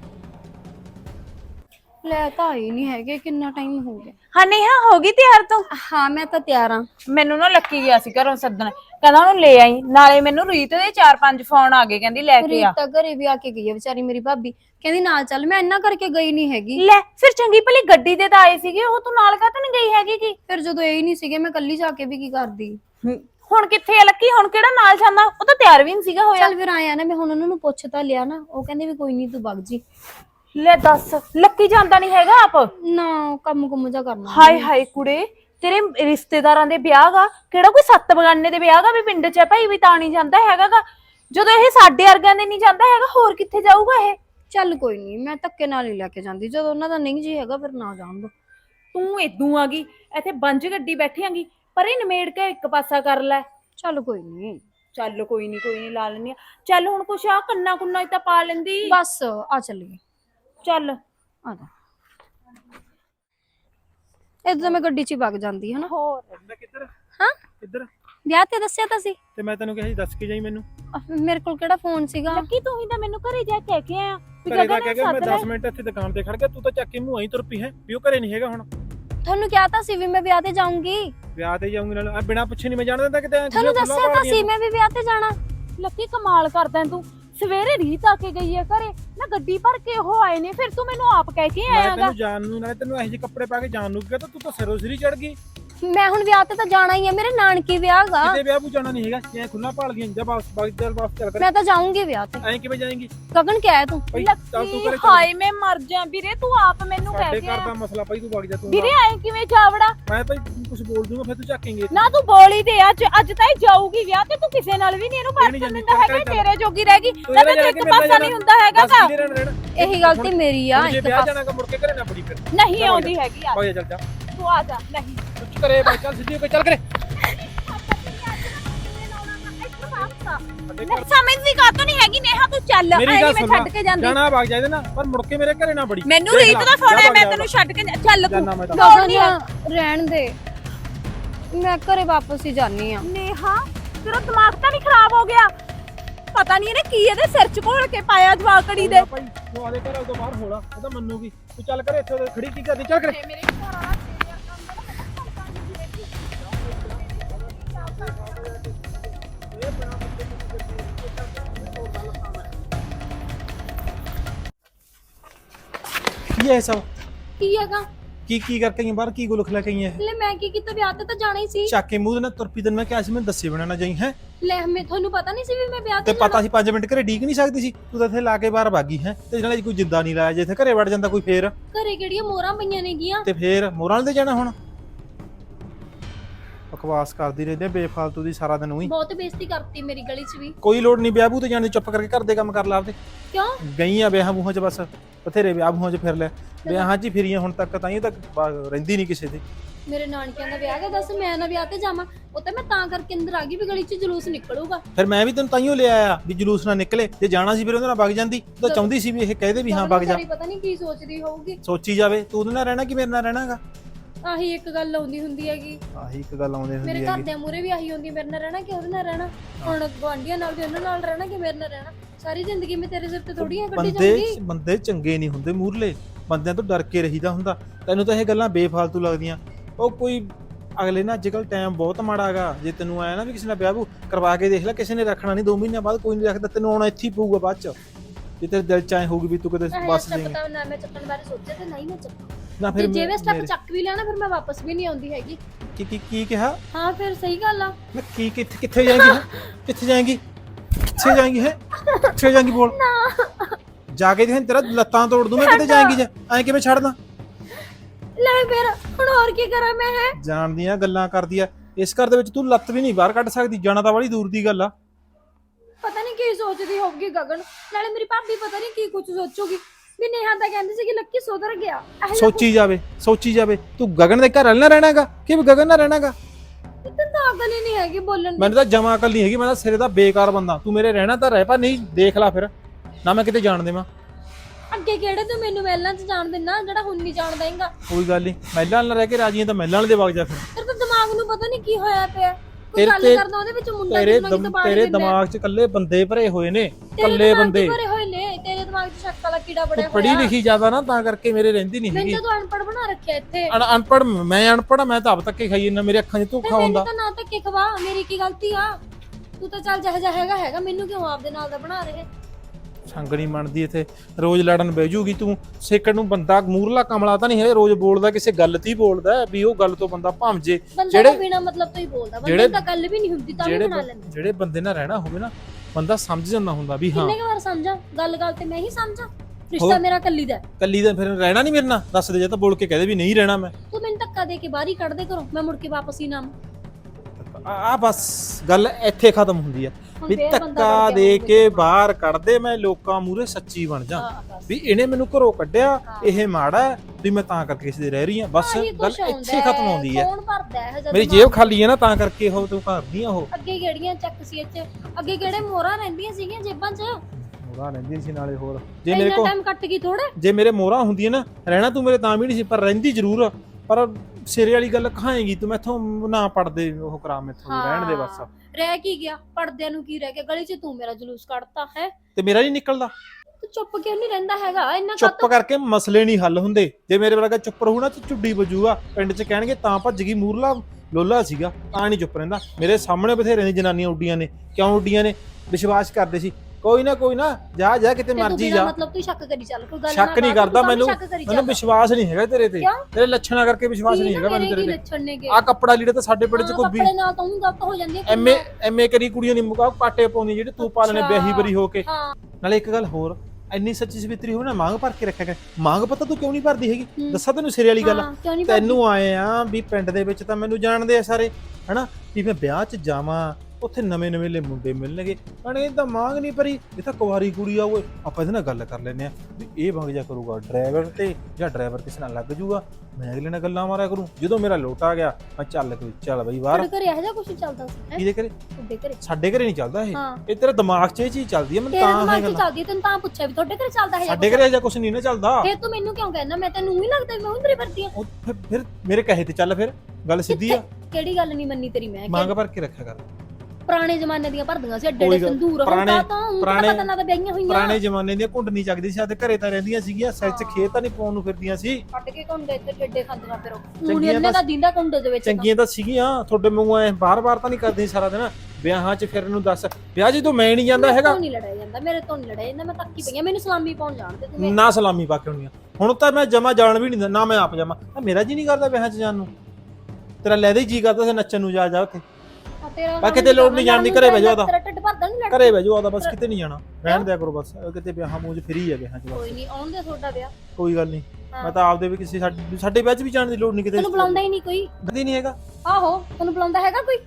S3: ਲੈ ਤਾਂ ਆਈ ਨਹੀਂ ਹੈਗੇ ਕਿੰਨਾ ਟਾਈਮ ਹੋ ਗਿਆ।
S4: ਹਾਂ ਨੇਹਾ ਹੋ ਗਈ ਤਿਆਰ ਤੂੰ?
S3: ਹਾਂ ਮੈਂ ਤਾਂ ਤਿਆਰ ਆ
S4: ਮੈਨੂੰ ਨਾ ਲੱਕੀ ਗਿਆ ਸੀ ਘਰੋਂ ਸੱਦਣ। ਕਹਿੰਦਾ ਉਹਨੂੰ ਲੈ ਆਈ। ਨਾਲੇ ਮੈਨੂੰ ਰੀਤ ਦੇ ਚਾਰ ਪੰਜ ਫੋਨ ਆ ਗਏ ਕਹਿੰਦੀ ਲੈ ਕੇ ਆ।
S3: ਰੀਤਾ ਘਰੇ ਵੀ ਆ ਕੇ ਗਈ ਹੈ ਵਿਚਾਰੀ ਮੇਰੀ ਭਾਬੀ। ਕਹਿੰਦੀ ਨਾਲ ਚੱਲ ਮੈਂ ਇੰਨਾ ਕਰਕੇ ਗਈ ਨਹੀਂ ਹੈਗੀ।
S4: ਲੈ ਫਿਰ ਚੰਗੀ ਭਲੀ ਗੱਡੀ ਤੇ ਤਾਂ ਆਏ ਸੀਗੇ ਉਹ ਤੂੰ ਨਾਲ ਕਾਹਤੋਂ ਨਹੀਂ ਗਈ ਹੈਗੀ ਕੀ?
S3: ਫਿਰ ਜਦੋਂ ਇਹ ਹੀ ਨਹੀਂ ਸੀਗੇ ਮੈਂ ਕੱਲੀ ਜਾ ਕੇ ਵੀ ਕੀ ਕਰਦੀ?
S4: ਹੁਣ ਕਿੱਥੇ ਆ ਲੱਕੀ? ਹੁਣ ਕਿਹੜਾ ਨਾਲ ਜਾਂਦਾ? ਉਹ ਤਾਂ ਤਿਆਰ ਵੀ ਨਹੀਂ ਸੀਗਾ ਹੋਇਆ।
S3: ਚੱਲ ਫਿਰ ਆਇਆ ਨਾ ਮੈਂ ਹੁਣ ਉਹਨਾਂ ਨੂੰ ਪੁੱਛ ਤਾਂ ਲਿਆ ਨਾ। ਉਹ ਕਹਿੰਦੇ ਵੀ ਕੋਈ ਨਹੀਂ ਤੂੰ ਵਗ ਜੀ।
S4: ਲੈ ਦੱਸ ਲੱਕੀ ਜਾਂਦਾ ਨਹੀਂ ਹੈਗਾ ਆਪ?
S3: ਨਾ ਕੰਮ ਕੁੰਮ ਜਾ ਕਰਨਾ
S4: ਹਾਏ ਹਾਏ ਕੁੜੇ ਤੇਰੇ ਰਿਸ਼ਤੇਦਾਰਾਂ ਦੇ ਵਿਆਹ ਗਾ ਕਿਹੜਾ ਕੋਈ ਸੱਤ ਬਗਾਨੇ ਦੇ ਵਿਆਹ ਗਾ ਵੀ ਪਿੰਡ 'ਚ ਭਾਈ ਵੀ ਤਾਂ ਨਹੀਂ ਜਾਂਦਾ ਹੈਗਾ ਗਾ ਜਦੋਂ ਇਹ ਸਾਡੇ ਵਰਗਿਆਂ ਦੇ ਨਹੀਂ ਜਾਂਦਾ ਹੈਗਾ ਹੋਰ ਕਿੱਥੇ ਜਾਊਗਾ ਇਹ?
S3: ਚੱਲ ਕੋਈ ਨਹੀਂ ਮੈਂ ਧੱਕੇ ਨਾਲ ਹੀ ਲੈ ਕੇ ਜਾਂਦੀ। ਜਦੋਂ ਉਹਨਾਂ ਦਾ ਨਹੀਂ ਜੀ ਹੈਗਾ ਫਿਰ ਨਾ ਜਾਣ ਦੋ।
S4: ਤੂੰ ਇਦੋਂ ਆ ਗਈ ਇੱਥੇ ਬੰਜ ਗੱਡੀ ਬੈਠੀ ਆਂਗੀ ਪਰ ਇਹ ਨਿਮੇੜ ਕੇ ਇੱਕ ਪਾਸਾ ਕਰ ਲੈ।
S3: ਚੱਲ ਕੋਈ ਨਹੀਂ
S4: ਚੱਲ ਕੋਈ ਨਹੀਂ ਕੋਈ ਨਹੀਂ ਲਾ ਲੈਣੀ ਆ। ਚੱਲ ਹੁਣ ਕੁਛ ਆ ਕੰਨਾ ਕੁੰਨਾ ਹੀ ਤਾਂ ਪਾ ਲੈਂਦੀ।
S3: ਬਸ ਆ ਚੱਲੀਏ।
S4: ਚੱਲ।
S3: ਆ ਜਾ। ਇਦਾਂ ਮੈਂ ਗੱਡੀ 'ਚ ਹੀ ਵਗ ਜਾਂਦੀ ਹਨਾ?
S4: ਹੋਰ।
S2: ਕਿੱਧਰ?
S3: ਹਾਂ?
S2: ਕਿੱਧਰ?
S3: ਵਿਆਹ ਤੇ ਦੱਸਿਆ ਤਾਂ ਸੀ।
S2: ਤੇ ਮੈਂ ਤੈਨੂੰ ਕਿਹਾ ਸੀ ਦੱਸ ਕੇ ਜਾਈ ਮੈਨੂੰ।
S3: ਅਹ ਮੇਰੇ ਕੋਲ ਕਿਹੜਾ ਫੋਨ ਸੀਗਾ?
S4: ਲੱਕੀ ਤੂੰ ਹੀ ਤਾਂ ਮੈਨੂੰ ਘਰੇ ਜਾ ਕੇ ਕਹਿ ਕੇ ਆਇਆ ਵੀ
S2: ਘਰੇ ਦਾ
S4: ਗਗਨ
S2: ਕਹਿ ਕੇ ਮੈਂ
S4: ਸੱਦ ਲੈ।
S2: 10 ਮਿੰਟ ਇੱਥੇ ਦੁਕਾਨ ਤੇ ਖੜ ਗਿਆ ਤੂੰ ਤਾਂ ਚੱਕ ਕੇ ਮੂੰਹ ਆਈ ਤੁਰ ਪਈ ਹੈ ਵੀ ਉਹ ਘਰੇ ਨਹੀਂ ਹੈਗਾ ਹੁਣ।
S3: ਤੁਹਾਨੂੰ ਕਿਹਾ ਤਾਂ ਸੀ ਵੀ ਮੈਂ ਵਿਆਹ ਤੇ ਜਾਊਂਗੀ।
S2: ਵਿਆਹ ਤੇ ਜਾਊਂਗੀ ਨਾਲ ਆ ਬਿਨਾ ਪੁੱਛੇ ਨਹੀਂ ਮੈਂ ਜਾਣ ਦਿੰਦਾ ਕਿਤੇ
S3: ਤੁਹਾਨੂੰ ਦੱਸਿਆ ਤਾਂ ਸੀ ਮੈਂ ਵੀ ਵਿਆਹ ਤੇ ਜਾਣਾ।
S4: ਲੱਕੀ ਕਮਾਲ ਕਰਦਾ ਹੈ ਤੂੰ। ਸਵੇਰੇ ਰੀਤ ਆ ਕੇ ਗਈ ਹੈ ਘਰੇ ਨਾ ਗੱਡੀ ਭਰ ਕੇ ਉਹ ਆਏ ਨੇ ਫਿਰ ਤੂੰ ਮੈਨੂੰ ਆਪ ਕਹਿ ਕੇ
S2: ਮੈਂ
S4: ਆਇਆਗਾ।
S2: ਤੈਨੂੰ ਜਾਣ ਨੂੰ ਨਾਲੇ ਤੈਨੂੰ ਇਹੋ ਜਿਹੇ ਕੱਪੜੇ ਪਾ ਕੇ ਜਾਣ ਨੂੰ ਕਿਹਾ ਤਾਂ ਤੂੰ ਤਾਂ ਸਿਰੋਂ ਸਿਰੀ ਚੜ ਗਈ।
S3: ਮੈਂ ਹੁਣ ਵਿਆਹ ਤੇ ਤਾਂ ਜਾਣਾ ਹੀ ਹੈ ਮੇਰੇ ਨਾਨਕੀ ਵਿਆਹ ਗਾ
S2: ਕਿਤੇ ਵਿਆਹ ਬੂ ਜਾਣਾ ਨਹੀਂ ਹੈਗਾ ਐ ਖੁੱਲਾ ਭਾਲ ਦੀਆਂ ਜਾ ਵਾਪਸ ਬਾਗ ਚੱਲ ਵਾਪਸ ਚੱਲ ਕਰ।
S3: ਮੈਂ ਤਾਂ ਜਾਊਂਗੀ ਵਿਆਹ ਤੇ।
S2: ਐਂ ਕਿਵੇਂ ਜਾਏਂਗੀ?
S3: ਗਗਨ ਕਿਹਾ ਹੈ ਤੂੰ
S2: ਭਾਈ ਚੱਲ ਤੂੰ ਚੱਲ।
S4: ਹਾਏ ਮੈਂ ਮਰ ਜਾ ਵੀਰੇ ਤੂੰ ਆਪ ਮੈਨੂੰ ਕਹਿ
S2: ਸਾਡੇ ਘਰ ਦਾ ਮਸਲਾ ਭਾਈ ਤੂੰ ਵਗ ਜਾ ਤੂੰ
S4: ਵੀਰੇ ਆਏ ਕਿਵੇਂ ਜਾਵੜਾ?
S2: ਮੈਂ ਭਾਈ ਕੁਝ ਬੋਲ ਦੂੰਗਾ ਫਿਰ ਤੂੰ ਚੱਕੇਂਗੇ।
S4: ਨਾ ਤੂੰ ਬੋਲੀ ਤੇ ਅੱਜ ਅੱਜ ਤਾਂ ਇਹ ਜਾਊਗੀ ਵਿਆਹ ਤੇ ਤੂੰ ਕਿਸੇ ਨਾਲ ਵੀ ਨਹੀਂ ਇਹਨੂੰ
S2: ਇਹ ਨੀ
S4: ਵਰਤਨ
S2: ਜਾਂਦੀ,
S4: ਦਿੰਦਾ ਹੈਗਾ। ਤੇਰੇ ਜੋਗੀ ਰਹਿ ਗਈ।
S2: ਤੂੰ
S4: ਨਾ
S2: ਜਾ
S4: ਇੱਕ ਪਾਸਾ ਨਹੀਂ ਹੁੰਦਾ ਹੈਗਾ ਗਾ
S3: ਇਹੀ ਗਲਤੀ ਮੇਰੀ ਆ
S2: ਜੇ
S3: ਇੱਕ
S2: ਵਿਆਹ
S3: ਪਾਸੇ
S2: ਜਾਣਾ ਕਿ ਮੁੜ ਕੇ ਘਰੇ ਨਾ ਬੜੀ ਫਿਰ।
S4: ਨਹੀਂ ਆਉਂਦੀ ਹੈਗੀ ਆ
S2: ਜਾ ਚੱਲ ਜਾ।
S4: ਤੂੰ ਆ ਜਾ ਨਹੀਂ।
S2: ਤੂੰ ਘਰੇ ਬਾਈ ਚੱਲ ਸਿੱਧੀ ਹੋ ਕੇ ਚੱਲ ਕਰੇ।
S4: ਸਮਝਦੀ ਕਾਤੋਂ ਨਹੀਂ ਹੈਗੀ ਨੇਹਾ ਤੂੰ ਚੱਲ।
S2: ਮੇਰੀ ਗੱਲ
S4: ਮੈਂ ਛੱਡ ਕੇ ਜਾਂਦੀ।
S2: ਜਾਣਾ ਵਗ ਜਾ ਇਹਦੇ ਨਾਲ ਪਰ ਮੁੜ ਕੇ ਮੇਰੇ ਘਰੇ ਨਾ ਬੜੀ
S4: ਮੈਨੂੰ ਰੀਤ ਦਾ ਫੋਨ ਆਇਆ ਮੈਂ ਤੈਨੂੰ ਛੱਡ ਕੇ ਚੱਲ
S2: ਜਾਨਾ
S4: ਤੂੰ
S2: ਤਾਂ।
S4: ਲੋੜ ਨਹੀਂ
S3: ਰਹਿਣ ਦੇ। ਮੈਂ ਘਰੇ ਵਾਪਸ ਹੀ ਜਾਣੀ ਆ
S4: ਨੇਹਾ ਤੇਰਾ ਦਿਮਾਗ ਤਾਂ ਨਹੀਂ ਖਰਾਬ ਹੋ ਗਿਆ? ਪਤਾ ਨਹੀਂ ਇਹਨੇ ਕੀ ਇਹਦੇ ਸਿਰ ਚ ਘੋਲ ਕੇ ਪਾਇਆ ਜਵਾਕੜੀ ਦੇ।
S2: ਭਾਈ ਤੂੰ ਆਦੇ ਘਰ ਤੋਂ ਬਾਹਰ ਹੋਲਾ ਉਹ ਤਾਂ ਮੰਨੂਗੀ। ਤੂੰ ਚੱਲ ਕਰੇ ਇੱਥੇ ਖੜੀ ਕੀ ਕਰਦੀ? ਚੱਲ ਕਰੇ।
S4: ਮੇਰੇ ਘਰ ਵਾਲਾ
S2: ਕੀ ਹੈ ਇਹ ਸਭ?
S3: ਕੀ ਹੈਗਾ?
S2: ਕੀ ਕੀ ਕਰਕੇ ਆਈ ਬਾਹਰ? ਕੀ ਗੁਲਖ ਲੈ ਕੇ ਆਈ ਹੈ
S3: ਲੈ ਮੈਂ ਕੀ ਕੀਤਾ? ਵਿਆਹ ਤੇ ਤਾਂ ਜਾਣਾ ਹੀ ਸੀ।
S2: ਚੱਕ ਕੇ ਮੂੰਹ ਦੇ ਨਾਲ ਤੁਰ ਪਈ ਤੈਨੂੰ ਮੈਂ ਕਿਹਾ ਸੀ ਮੈਂ ਦੱਸੇ ਬਣਾਣਾ ਜਾਈ ਹੈ?
S3: ਲੈ ਮੈਂ ਤੁਹਾਨੂੰ ਪਤਾ ਨਹੀਂ ਸੀ ਵੀ ਮੈਂ ਵਿਆਹ
S2: ਤੇ
S3: ਤੇ
S2: ਪਤਾ ਸੀ 5 ਮਿੰਟ ਘਰੇ ਡੀਕ ਨਹੀਂ ਸਕਦੀ ਸੀ। ਤੂੰ ਤਾਂ ਇੱਥੇ ਲਾ ਕੇ ਬਾਹਰ ਭਾਗੀ ਹੈ? ਤੇ ਨਾਲੇ ਕੋਈ ਜਿੰਦਾ ਨਹੀਂ ਲਾਇਆ ਜੇ ਇੱਥੇ ਘਰੇ ਵੜ ਜਾਂਦਾ ਕੋਈ ਫੇਰ?
S3: ਘਰੇ ਕਿਹੜੀਆਂ ਮੋਹਰਾਂ ਪਈਆਂ ਨੇਗੀਆਂ?
S2: ਤੇ ਫੇਰ ਮੋਰਾਂ ਤੇ ਜਾਣਾ ਹੁਣ? ਬਕਵਾਸ ਕਰਦੀ ਰਹਿੰਦੀ ਆ ਬੇਫਾਲਤੂ ਦੀ ਸਾਰਾ ਦਿਨ ਉਹੀ।
S3: ਬਹੁਤ ਬੇਇੱਜ਼ਤੀ ਕਰਤੀ ਮੇਰੀ ਗਲੀ 'ਚ ਵੀ।
S2: ਕੋਈ ਲੋੜ ਨਹੀਂ ਵਿਆਹ ਬੂ ਤੇ ਜਾਣ ਦੀ ਚੁੱਪ ਕਰਕੇ ਘਰ ਦੇ ਕੰਮ ਕਰ ਲਾ ਆਪਦੇ।
S3: ਕਿਉਂ?
S2: ਗਈ ਆ ਵਿਆਹਾਂ ਬੂਹਾਂ 'ਚ ਬਸ ਬਥੇਰੇ ਵਿਆਹ ਬੂਹਾਂ 'ਚ ਫਿਰ ਲੈ। ਵਿਆਹਾਂ 'ਚ ਹੀ ਫਿਰੀਆਂ ਹੁਣ ਤੱਕ ਤਾਂ ਹੀ ਤੱਕ ਰਹਿੰਦੀ ਨਹੀਂ ਕਿਸੇ ਦੇ।
S3: ਮੇਰੇ ਨਾਨਕਿਆਂ ਦਾ ਵਿਆਹ ਹੈ ਦੱਸ ਮੈਂ ਨਾ ਵਿਆਹ ਤੇ ਜਾਵਾਂ। ਉਹ ਤਾਂ ਮੈਂ ਤਾਂ ਕਰਕੇ ਅੰਦਰ ਆ ਗਈ ਵੀ ਗਲੀ 'ਚ ਜਲੂਸ ਨਿਕਲੂਗਾ।
S2: ਫਿਰ ਮੈਂ ਵੀ ਤੈਨੂੰ ਤਾਈਓ ਲਿਆ ਆ ਵੀ ਜਲੂਸ ਨਾ ਨਿਕਲੇ। ਜੇ ਜਾਣਾ ਸੀ ਫਿਰ ਉਹਦੇ ਨਾਲ ਵਗ ਜਾਂਦੀ। ਤੂੰ ਚਾਹੁੰਦੀ ਸੀ ਵੀ ਇਹ ਕਹਦੇ ਵੀ ਹਾਂ ਵਗ ਜਾ।
S3: ਪਤਾ ਨਹੀਂ ਕੀ ਸੋਚਦੀ ਹੋਊਗੀ।
S2: ਸੋਚੀ ਜਾਵੇ ਤੂੰ ਉਹਦੇ ਨਾਲ ਰਹਿਣਾ ਕਿ ਮੇਰੇ ਨਾਲ ਰਹਿਣਾਗਾ
S3: ਆਹੀ ਇੱਕ ਗੱਲ ਆਉਂਦੀ ਹੁੰਦੀ ਹੈਗੀ।
S2: ਆਹੀ ਇੱਕ ਗੱਲ ਆਉਂਦੇ
S3: ਮੇਰੇ
S2: ਹੁੰਦੀ
S3: ਘਰ
S2: ਹੈਗੀ।
S3: ਦੇ ਮੂਰੇ ਵੀ ਆਹੀ ਹੁੰਦੀ ਮੇਰੇ ਨਾਲ ਰਹਿਣਾ ਕਿ ਉਹਦੇ ਨਾਲ ਰਹਿਣਾ? ਹੁਣ ਗਵਾਂਢੀਆਂ ਨਾਲ ਵੀ ਉਹਨਾਂ ਨਾਲ ਰਹਿਣਾ ਕਿ ਮੇਰੇ ਨਾਲ ਰਹਿਣਾ? ਸਾਰੀ ਜ਼ਿੰਦਗੀ ਮੈਂ ਤੇਰੇ ਸਿਰ ਤੇ ਥੋੜੀ ਹੈ ਕੱਢੀ
S2: ਬੰਦੇ
S3: ਜਾਊਂਗੀ
S2: ਬੰਦੇ ਚੰਗੇ ਨਹੀਂ ਹੁੰਦੇ ਮੂਰਲੇ ਬੰਦਿਆਂ ਤੋਂ ਡਰ ਕੇ ਰਹੀਦਾ ਹੁੰਦਾ। ਤੈਨੂੰ ਤਾਂ ਇਹ ਗੱਲਾਂ ਬੇਫਾਲਤੂ ਲੱਗਦੀਆਂ। ਉਹ ਕੋਈ ਅਗਲੇ ਨਾ ਅੱਜਕੱਲ ਟਾਈਮ ਬਹੁਤ ਮਾੜਾ ਹੈਗਾ। ਜੇ ਤੈਨੂੰ ਆਇਆ ਨਾ ਵੀ ਕਿਸੇ ਨਾਲ ਵਿਆਹ ਵੂ ਕਰਵਾ ਕੇ ਦੇਖ ਲੈ ਕਿਸੇ ਨੇ ਰੱਖਣਾ ਨਹੀਂ 2 ਮਹੀਨਿਆਂ ਬਾਅਦ ਕੋਈ ਨਹੀਂ ਰੱਖਦਾ ਤੈਨੂੰ ਆਉਣਾ ਇੱਥੇ ਹੀ ਪਊਗਾ ਬਾਅਦ ਚ। ਜੇ ਤੇਰੇ ਦਿਲ ਚ ਐ ਹੋਊਗੀ ਵੀ ਤੂੰ ਕਿਤੇ ਬਸ
S3: ਚੱਪ
S2: ਜਾਏਂਗੀ
S3: ਨਾ ਮੈਂ ਚੱਕਣ ਬਾਰੇ ਸੋਚਿਆ ਤੇ ਨਹੀਂ ਮੈਂ ਚੱਕਾਂ
S2: ਨਾ ਫਿਰ
S3: ਜੇ ਮੈਂ ਸਟੈਪ
S2: ਮੇਰੇ-
S3: ਚੱਕ ਵੀ ਲਿਆ ਨਾ ਫਿਰ ਮੈਂ ਵਾਪਸ ਵੀ ਨਹੀਂ ਆਉਂਦੀ ਹੈਗੀ।
S2: ਕੀ ਕੀ ਕੀ ਕਿਹਾ?
S3: ਹਾਂ ਫਿਰ ਸਹੀ ਗੱਲ ਆ।
S2: ਮੈਂ ਕੀ ਕਿੱਥੇ ਕਿੱਥੇ ਜਾਏਂਗੀ ਹੈਂ? ਕਿੱਥੇ ਜਾਏਂਗੀ? ਕਿੱਥੇ ਜਾਏਂਗੀ ਹੈ? ਕਿੱਥੇ ਜਾਏਂਗੀ ਬੋਲ? ਜਾ ਕੇ ਦੇਖ ਤੇਰਾ ਲੱਤਾਂ ਤੋੜ ਦੂੰ ਮੈਂ ਕਿੱਥੇ ਜਾਏਂਗੀ ਜੇ? ਐਂ ਕਿਵੇਂ ਛੱਡਦਾ
S3: ਲੈ ਫਿਰ ਹੁਣ ਹੋਰ ਕੀ ਕਰਾਂ ਮੈਂ ਹੈ?
S2: ਜਾਣਦੀਆਂ ਗੱਲਾਂ ਕਰਦੀ ਆ। ਇਸ ਘਰ ਦੇ ਵਿੱਚ ਤੂੰ ਲੱਤ ਵੀ ਨਹੀਂ ਬਾਹਰ ਕੱਢ ਸਕਦੀ ਜਾਣਾ ਤਾਂ ਬੜੀ ਦੂਰ ਦੀ ਗੱਲ ਆ।
S3: ਪਤਾ ਨਹੀਂ ਕੀ ਸੋਚਦੀ ਹੋਊਗੀ ਗਗਨ। ਨਾਲੇ ਮੇਰੀ ਭਾਬੀ ਪਤਾ ਨਹੀਂ ਕੀ ਕੁਝ ਸੋਚੂਗੀ। ਵੀ ਨੇਹਾ ਤਾਂ ਕਹਿੰਦੀ ਸੀ ਕਿ ਲੱਕੀ ਸੁਧਰ ਗਿਆ। ਇਹੋ ਜਿਹਾ
S2: ਸੋਚੀ ਜਾਵੇ ਸੋਚੀ ਜਾਵੇ। ਤੂੰ ਗਗਨ ਦੇ ਘਰ ਵਾਲੇ ਨਾਲ ਰਹਿਣਾਗਾ ਕਿ ਵੀ ਗਗਨ ਨਾਲ ਰਹਿਣਾਗਾ?
S3: ਕੁਝ ਤਾਂ ਅਕਲ ਹੀ ਨਹੀਂ ਹੈਗੀ ਬੋਲਣ ਦੀ।
S2: ਮੈਨੂੰ ਤਾਂ ਜਮਾ ਅਕਲ ਨਹੀਂ ਹੈਗੀ ਮੈਂ ਤਾਂ ਸਿਰੇ ਦਾ ਬੇਕਾਰ ਬੰਦਾ। ਤੂੰ ਮੇਰੇ ਰਹਿਣਾ ਤਾਂ ਰਹਿ ਪਾ ਨਹੀਂ ਦੇਖ ਲੈ ਫਿਰ। ਨਾ ਮੈਂ ਕਿਤੇ ਜਾਣ ਦੇਵਾਂ।
S3: ਅੱਗੇ ਕਿਹੜੇ ਤੂੰ ਮੈਨੂੰ ਮਹਿਲਾਂ 'ਚ ਜਾਣ ਦਿੰਦਾ ਜਿਹੜਾ ਹੁਣ ਨਹੀਂ ਜਾਣ ਦੇਂਗਾ?
S2: ਕੋਈ ਗੱਲ ਨਹੀਂ ਮਹਿਲਾਂ ਨਾਲ ਰਹਿ ਕੇ ਰਾਜੀ ਆਂ ਤਾਂ ਮਹਿਲਾਂ ਵਾਲੇ ਦੇ ਵਗ ਜਾ ਫਿਰ।
S3: ਤੇਰੇ ਤਾਂ ਦਿਮਾਗ ਨੂੰ ਪਤਾ ਨਹੀਂ ਕੀ ਹੋਇਆ ਪਿਆ। ਕੋਈ
S2: ਤੇਰੇ
S3: ਗੱਲ
S2: ਤੇ-
S3: ਕਰਦਾ ਉਹਦੇ ਵਿੱਚ ਮੁੰਡਾ
S2: ਤੇਰੇ ਦਮ-
S3: ਹੈ।
S2: ਦਿਮਾਗ 'ਚ ਇਕੱਲੇ ਬੰਦੇ ਭਰੇ ਹੋਏ ਨੇ
S3: 'ਚ
S2: ਬੰਦੇ।
S3: ਭਰੇ ਹੋਏ ਨੇ ਤੇਰੇ ਦਿਮਾਗ 'ਚ ਸ਼ੱਕ ਵਾਲਾ ਕੀੜਾ ਬੜਿਆ
S2: ਤੂੰ ਪੜ੍ਹੀ ਲਿਖੀ ਜ਼ਿਆਦਾ ਨਾ ਤਾਂ ਕਰਕੇ ਮੇਰੇ ਰਹਿੰਦੀ ਨਹੀਂ
S3: ਮੈਨੂੰ
S2: ਹੈਗੀ।
S3: ਤਾਂ ਅਨਪੜ੍ਹ ਬਣਾ ਰੱਖਿਆ ਇੱਥੇ।
S2: ਅਣ- ਅਨਪੜ੍ਹ ਮੈਂ ਅਨਪੜ੍ਹ ਮੈਂ ਤਾਂ ਅਬ ਤੱਕ ਹੀ ਖਾਈ ਜਾਂਦਾ ਮੇਰੇ ਅੱਖਾਂ 'ਚ ਧੋਖਾ
S3: ਮੈਨੂੰ
S2: ਹੁੰਦਾ।
S3: ਤਾਂ ਨਾ ਧੱਕੇ ਖਵਾ ਮੇਰੀ ਕੀ ਗਲਤੀ ਆ? ਤੂੰ ਤਾਂ ਚੱਲ ਜਿਹੋ ਜਿਹਾ ਹੈਗਾ ਹੈਗਾ ਮੈਨੂੰ ਕਿਉਂ ਆਪਦੇ ਨਾਲ ਦਾ ਬਣਾ ਰਹੇ?
S2: ਸੰਗ ਨਹੀਂ ਮੰਨਦੀ ਇੱਥੇ। ਰੋਜ਼ ਲੜਨ ਬਹਿ ਜੂਗੀ ਤੂੰ। ਸੇਕਣ ਨੂੰ ਬੰਦਾ ਮੂਰਲਾ ਕਮਲਾ ਤਾਂ ਨਹੀਂ ਹੈ ਰੋਜ਼ ਬੋਲਦਾ ਕਿਸੇ ਗੱਲ ਤੇ ਹੀ ਬੋਲਦਾ ਹੈ ਵੀ ਉਹ ਗੱਲ ਤੋਂ ਬੰਦਾ ਭੰਜੇ।
S3: ਬੰਦਾ
S2: ਜਿਹੜੇ-
S3: ਤਾਂ ਬਿਨਾ ਮਤਲਬ ਤੋਂ ਹੀ ਬੋਲਦਾ ਬੰਦੇ
S2: ਜਿਹੜੇ-
S3: ਤਾਂ ਗੱਲ ਵੀ ਨਹੀਂ ਹੁੰਦੀ ਤਾਂ ਵੀ
S2: ਜਿਹੜੇ
S3: ਬਣਾ ਲੈਂਦਾ।
S2: ਜਿਹੜੇ ਬੰਦੇ ਨਾਲ ਰਹਿਣਾ ਹੋਵੇ ਨਾ ਬੰਦਾ ਸਮਝ ਜਾਂਦਾ ਹੁੰਦਾ ਵੀ ਹਾਂ।
S3: ਕਿੰਨੇ ਕੁ ਵਾਰ ਸਮਝਾਂ? ਗੱਲ ਗੱਲ ਤੇ ਮੈਂ ਹੀ ਸਮਝਾਂ? ਰਿਸ਼ਤਾ
S2: ਹੋਰ?
S3: ਮੇਰਾ ਕੱਲੀ ਦਾ ਹੈ।
S2: ਕੱਲੀ ਦਾ ਫਿਰ ਰਹਿਣਾ ਨਹੀਂ ਮੇਰੇ ਨਾਲ? ਦੱਸ ਦੇ ਜੇ ਤਾਂ ਬੋਲ ਕੇ ਕਹਦੇ ਵੀ ਨਹੀਂ ਰਹਿਣਾ ਮੈਂ।
S3: ਤੂੰ ਮੈਨੂੰ ਧੱਕਾ ਦੇ ਕੇ ਬਾਹਰ ਹੀ ਕੱਢ ਦੇ ਕਰੋ ਮੈਂ ਮੁੜ ਕੇ ਵਾਪਸ ਹੀ ਨਾ
S2: ਆ ਆ ਬਸ ਗੱਲ ਇੱਥੇ ਖਤਮ ਹੁੰਦੀ ਆ। ਵੀ
S3: ਫੇਰ ਬੰਦਾ
S2: ਧੱਕਾ
S3: ਡਰ
S2: ਦੇ ਕੇ ਬਾਹਰ ਕੱਢ ਦੇ ਮੈਂ ਲੋਕਾਂ ਮੂਰੇ ਸੱਚੀ ਬਣ ਜਾ।
S3: ਹਾਂ, ਬਸ।
S2: ਵੀ ਇਹਨੇ ਮੈਨੂੰ ਘਰੋਂ ਕੱਢਿਆ
S3: ਹਾਂ।
S2: ਇਹ ਮਾੜਾ ਹੈ ਵੀ ਮੈਂ ਤਾਂ ਕਰਕੇ ਕਿਸੇ ਦੇ ਰਹਿ ਰਹੀ ਹਾਂ। ਬਸ
S3: ਆਹੀ
S2: ਗੱਲ
S3: ਕੁਛ ਹੁੰਦਾ
S2: ਇੱਥੇ ਖਤਮ ਹੁੰਦੀ ਹੈ।
S3: ਕੌਣ ਭਰਦਾ ਹੈ ਹਜੇ
S2: ਮੇਰੀ? ਜੇਬ ਖਾਲੀ ਹੈ ਨਾ ਤਾਂ ਕਰਕੇ ਉਹ ਤੂੰ ਕਰਦੀ ਆ ਉਹ।
S3: ਅੱਗੇ ਕਿਹੜੀਆਂ ਚੱਕ ਸੀ ਇੱਥੇ ਅੱਗੇ ਕਿਹੜੇ ਮੋਹਰਾਂ ਰਹਿੰਦੀਆਂ ਸੀਗੀਆਂ ਜੇਬਾਂ 'ਚ?
S2: ਮੋਰਾ ਰਹਿੰਦੀ ਸੀ ਨਾਲੇ ਹੋਰ। ਜੇ
S3: ਇੰਨਾ
S2: ਮੇਰੇ ਕੋਲ
S3: ਟਾਈਮ ਕੱਟ ਗਈ ਥੋੜਾ
S2: ਜੇ ਮੇਰੇ ਮੋਹਰਾਂ ਹੁੰਦੀਆਂ ਨਾ ਰਹਿਣਾ ਤੂੰ ਮੇਰੇ ਤਾਂ ਵੀ ਨਹੀਂ ਸੀ ਪਰ ਰਹਿੰਦੀ ਜ਼ਰੂਰ। ਆ। ਪਰ ਸਿਰੇ ਵਾਲੀ ਗੱਲ ਕਹਾਏਗੀ ਤੂੰ ਮੈਥੋਂ ਨਾ ਪੜਦੇ ਉਹ ਕਰਾ ਮੈਥੋਂ ਰਹਿਣ ਦੇ ਬਸ।
S3: ਰਹਿ ਕੀ ਗਿਆ? ਪਰਦਿਆਂ ਨੂੰ ਕੀ ਰਹਿ ਗਿਆ? ਗਲੀ 'ਚ ਤੂੰ ਮੇਰਾ ਜਲੂਸ ਕੱਢਤਾ ਹੈ।
S2: ਤੇ ਮੇਰਾ ਨਹੀਂ ਨਿਕਲਦਾ?
S3: ਤੂੰ ਚੁੱਪ ਕਿਉਂ ਨਹੀਂ ਰਹਿੰਦਾ ਹੈਗਾ? ਇੰਨਾ
S2: ਚੁੱਪ ਕਰਕੇ ਮਸਲੇ ਨਹੀਂ ਹੱਲ ਹੁੰਦੇ। ਜੇ ਮੇਰੇ ਵਰਗਾ ਚੁੱਪ ਰਹੂ ਨਾ ਤੇ ਚੁੱਡੀ ਵੱਜੂਗਾ। ਪਿੰਡ 'ਚ ਕਹਿਣਗੇ ਤਾਂ ਭੱਜ ਗਈ ਮੂਰਲਾ ਲੋਲਾ ਸੀਗਾ। ਤਾਂ ਨਹੀਂ ਚੁੱਪ ਰਹਿੰਦਾ। ਮੇਰੇ ਸਾਹਮਣੇ ਬਥੇਰੇ ਨੇ ਜਨਾਨੀਆਂ ਉੱਡੀਆਂ ਨੇ। ਕਿਉਂ ਉੱਡੀਆਂ ਨੇ? ਵਿਸ਼ਵਾਸ ਕਰਦੇ ਸੀ। ਕੋਈ ਨਾ ਕੋਈ ਨਾ ਜਾ ਜਾ ਕਿਤੇ ਮਰਜ਼ੀ ਜਾ।
S3: ਮਤਲਬ ਤੂੰ ਸ਼ੱਕ ਕਰੀ ਚੱਲ ਕੋਈ ਗੱਲ
S2: ਸ਼ੱਕ ਨਹੀਂ ਕਰਦਾ ਮੈਨੂੰ। ਮੈਨੂੰ ਵਿਸ਼ਵਾਸ ਨਹੀਂ ਹੈਗਾ ਤੇਰੇ ਤੇ।
S3: ਕਿਉਂ?
S2: ਤੇਰੇ ਲੱਛਣਾਂ ਕਰਕੇ ਵਿਸ਼ਵਾਸ ਨਹੀਂ ਹੈਗਾ ਮੈਨੂੰ ਤੇਰੇ ਤੇ।
S3: ਲੱਛਣ ਨੇਗੇ
S2: ਆ ਕੱਪੜਾ ਲੀੜੇ ਤਾਂ ਸਾਡੇ ਪਿੰਡ 'ਚ ਕੋਈ
S3: ਕੱਪੜੇ ਨਾਲ ਤਾਂ ਉਹ ਗਲਤ ਹੋ ਜਾਂਦੀ ਹੈ
S2: ਐਮਏ ਐਮਏ ਕਰੀ ਕੁੜੀਆਂ ਨਹੀਂ ਮੁਕਾ ਪਾਟੇ ਪਾਉਂਦੀ ਜਿਹੜੇ ਤੂੰ ਪਾਲਣੇ
S3: ਅੱਛਾ।
S2: ਵਿਆਹੀ ਬਰੀ ਹੋ ਕੇ।
S3: ਹਾਂ।
S2: ਨਾਲੇ ਇੱਕ ਗੱਲ ਹੋਰ ਇੰਨੀ ਸੱਚੀ ਸਵਿਤਰੀ ਹੋ ਨਾ ਮੰਗ ਭਰ ਕੇ ਰੱਖਿਆ ਕਰ। ਮੰਗ ਪਤਾ ਤੂੰ ਕਿਉਂ ਨਹੀਂ ਭਰਦੀ ਹੈਗੀ?
S3: ਹੂੰ।
S2: ਦੱਸਾਂ ਤੈਨੂੰ ਸਿਰੇ ਵਾਲੀ ਗੱਲ।
S3: ਹਾਂ, ਕਿਉਂ ਨਹੀਂ
S2: ਤੈਨੂੰ ਆਏ ਆ ਵੀ ਪਿੰਡ ਦੇ ਵਿੱਚ ਤਾਂ ਮੈਨੂੰ ਜਾਣਦੇ ਆ ਸਾਰੇ ਹਨਾ? ਵੀ ਮੈਂ ਵਿਆਹ 'ਚ ਜਾਵਾਂ ਉੱਥੇ ਨਵੇਂ ਨਵੇਂ ਲੈ ਮੁੰਡੇ ਮਿਲਣਗੇ। ਇਹ ਤਾਂ ਮੰਗ ਨਹੀਂ ਭਰੀ ਇਹ ਤਾਂ ਕੁਵਾਰੀ ਕੁੜੀ ਆ ਓਏ। ਆਪਾਂ ਇਹਦੇ ਨਾਲ ਗੱਲ ਕਰ ਲੈਨੇ ਆ। ਵੀ ਇਹ ਮੰਗ ਜਾ ਕਰੂਗਾ ਡਰਾਈਵਰ ਤੇ ਜਾਂ ਡਰਾਈਵਰ ਕਿਸੇ ਨਾਲ ਲੱਗ ਜੂਗਾ। ਮੈਂ ਅਗਲੇ ਨਾਲ ਗੱਲਾਂ ਮਾਰਿਆ ਕਰੂੰ। ਜਦੋਂ ਮੇਰਾ ਲੋਟ ਆ ਗਿਆ ਮੈਂ ਚੱਲ ਕੋਈ ਚੱਲ ਬਈ ਬਾਹਰ।
S3: ਘਰੇ ਇਹੋ ਜਿਹਾ ਕੁਝ ਚੱਲਦਾ ਸੀ ਹੈ?
S2: ਕਿਹਦੇ ਘਰੇ?
S3: ਤੁਹਾਡੇ ਘਰੇ।
S2: ਸਾਡੇ ਘਰੇ ਨਹੀਂ ਚੱਲਦਾ ਇਹ।
S3: ਹਾਂ।
S2: ਇਹ ਤੇਰੇ ਦਿਮਾਗ 'ਚ ਇਹ ਚੀਜ਼ ਚੱਲਦੀ ਹੈ ਮੈਨੂੰ
S3: ਤੇਰੇ
S2: ਤਾਂ
S3: ਦਿਮਾਗ 'ਚ
S2: ਗੱਲ।
S3: ਚੱਲਦੀ ਹੈ, ਤੈਨੂੰ ਤਾਂ ਪੁੱਛਿਆ ਵੀ ਤੁਹਾਡੇ ਘਰੇ ਚੱਲਦਾ ਹੈ
S2: ਸਾਡੇ ਘਰੇ ਅਜਾ ਕੁਝ ਨਹੀਂ ਨਾ ਚੱਲਦਾ।
S3: ਫੇਰ ਤੂੰ ਮੈਨੂੰ ਕਿਉਂ ਕਹਿੰਦਾ? ਮੈਂ ਤੈਨੂੰ ਹੀ ਲੱਗਦਾ ਵੀ ਮੈਂ ਵੀ ਤੇਰੀ ਵਰਦੀ ਆ।
S2: ਉਹ ਫਿਰ- ਫਿਰ ਮੇਰੇ ਕਹੇ ਤੇ ਚੱਲ ਫਿਰ। ਗੱਲ ਸਿੱਧੀ ਆ।
S3: ਕਿਹੜੀ ਗੱਲ ਨਹੀਂ ਮੰਨੀ ਤੇਰੀ ਮੈਂ
S2: ਮੰਗ ਭਰ ਕੇ ਰੱਖਿਆ ਕਰ।
S3: ਪੁਰਾਣੇ ਜ਼ਮਾਨੇ ਦੀਆਂ ਭਰਦੀਆਂ ਸੀ ਅੱਡੇ
S2: ਕੋਈ
S3: ਅੱਡੇ
S2: ਗੱਲ-
S3: ਹੁਣ
S2: ਪੁਰਾਣੇ-
S3: ਤਾਂ ਤਾਂ ਤਾਂ
S2: ਪੁਰਾਣੇ-
S3: ਪਤਾ ਨਾ ਤਾਂ ਵਿਆਹੀਆਂ ਹੋਈਆਂ।
S2: ਪੁਰਾਣੇ ਜ਼ਮਾਨੇ ਦੀਆਂ ਘੁੰਡ ਨਹੀਂ ਚੱਕਦੀ ਸੀ ਸਾਡੇ ਘਰੇ ਤਾਂ ਰਹਿੰਦੀਆਂ ਸੀਗੀਆਂ ਸਿਰ 'ਚ ਖੇਤ ਤਾਂ ਨਹੀਂ ਪਾਉਣ ਨੂੰ ਫਿਰਦੀਆਂ ਸੀ।
S3: ਕੱਟ ਕੇ ਕੁੰਡੇ ਤੇ ਟੇਡੇ ਖਾਂਦੀਆਂ ਫਿਰ
S2: ਚੰਗੀਆਂ
S3: ਇਹਨੇ
S2: ਤਾਂ-
S3: ਦਾ ਦਿੰਦਾ ਕੁੰਡੇ ਦੇ ਵਿੱਚ ਤਾਂ।
S2: ਚੰਗੀਆਂ ਤਾਂ ਸੀਗੀਆਂ ਤੁਹਾਡੇ ਵਾਂਗੂ ਐ ਬਾਰ-ਬਾਰ ਤਾਂ ਨਹੀਂ ਕਰਦੀ ਸਾਰਾ ਦਿਨ। ਵਿਆਹਾਂ 'ਚ ਫਿਰਨ ਨੂੰ ਦੱਸ ਵਿਆਹ ਜਦੋਂ ਮੈਂ ਨਹੀਂ ਜਾਂਦਾ
S3: ਮੇਰੇ
S2: ਹੈਗਾ
S3: ਤੋਂ ਨਹੀਂ ਲੜਿਆ ਜਾਂਦਾ ਮੇਰੇ ਤੋਂ ਨਹੀਂ ਲੜਿਆ ਜਾਂਦਾ ਮੈਂ ਤੱਕੀ ਪਈ ਆ ਮੈਨੂੰ ਸਲਾਮੀ ਪਾਉਣ ਜਾਣਦੇ ਤੂੰ ਮੇਰੇ-
S2: ਨਾ ਸਲਾਮੀ ਪਾ ਕੇ ਹੁਣ ਤਾਂ ਮੈਂ ਜਮਾ ਜਾਣ ਵੀ ਨਹੀਂ ਦਿੰਦਾ ਨਾ ਮੈਂ ਆਪ ਜਾਵਾਂ ਮੇਰਾ ਜੀ ਨਹੀਂ ਕਰਦਾ ਵਿਆਹਾਂ 'ਚ ਜਾਣ ਨੂੰ। ਤੇਰਾ ਲੈਦੇ ਜੀ ਕਰਦਾ ਸੀ ਨੱਚਣ ਨੂੰ ਜਾ ਜਾ ਉੱਥੇ।
S3: ਤੇਰਾ
S2: ਬਾ ਕਿਤੇ ਲੋੜ ਨਹੀਂ ਜਾਣ ਦੀ, ਘਰੇ ਬਹਿ ਜਾ ਉਹਦਾ।
S3: ਤੇਰਾ ਢਿੱਡ ਭਰਦਾ ਨਹੀਂ ਲੜਦਾ
S2: ਘਰੇ ਬਹਿ ਜਾਓ ਆਦਾ ਬਸ ਕਿਤੇ ਨਹੀਂ ਜਾਣਾ ਰਹਿਣ ਦਿਆ ਕਰੋ ਬਸ ਕਿਤੇ ਵਿਆਹਾਂ ਮੂੰਹ 'ਚ ਫਰੀ 'ਚ ਬਸ।
S3: ਕੋਈ ਨਹੀਂ ਆਉਣ ਦੇ ਤੁਹਾਡਾ ਵਿਆਹ।
S2: ਕੋਈ ਗੱਲ ਨਹੀਂ
S3: ਹਾਂ।
S2: ਮੈਂ ਤਾਂ ਆਪਦੇ ਵੀ ਕਿਸੇ ਸਾਡੇ ਸਾਡੇ ਵਿਆਹ 'ਚ ਵੀ ਜਾਣ ਦੀ ਲੋੜ ਨਹੀਂ ਕਿਤੇ।
S3: ਤੈਨੂੰ ਬੁਲਾਉਂਦਾ ਹੀ ਨਹੀਂ ਕੋਈ।
S2: ਕਦੀ ਨਹੀਂ ਹੈਗਾ।
S3: ਆਹੋ ਤੈਨੂੰ ਬੁਲਾਉਂਦਾ ਹੈਗਾ ਕੋਈ?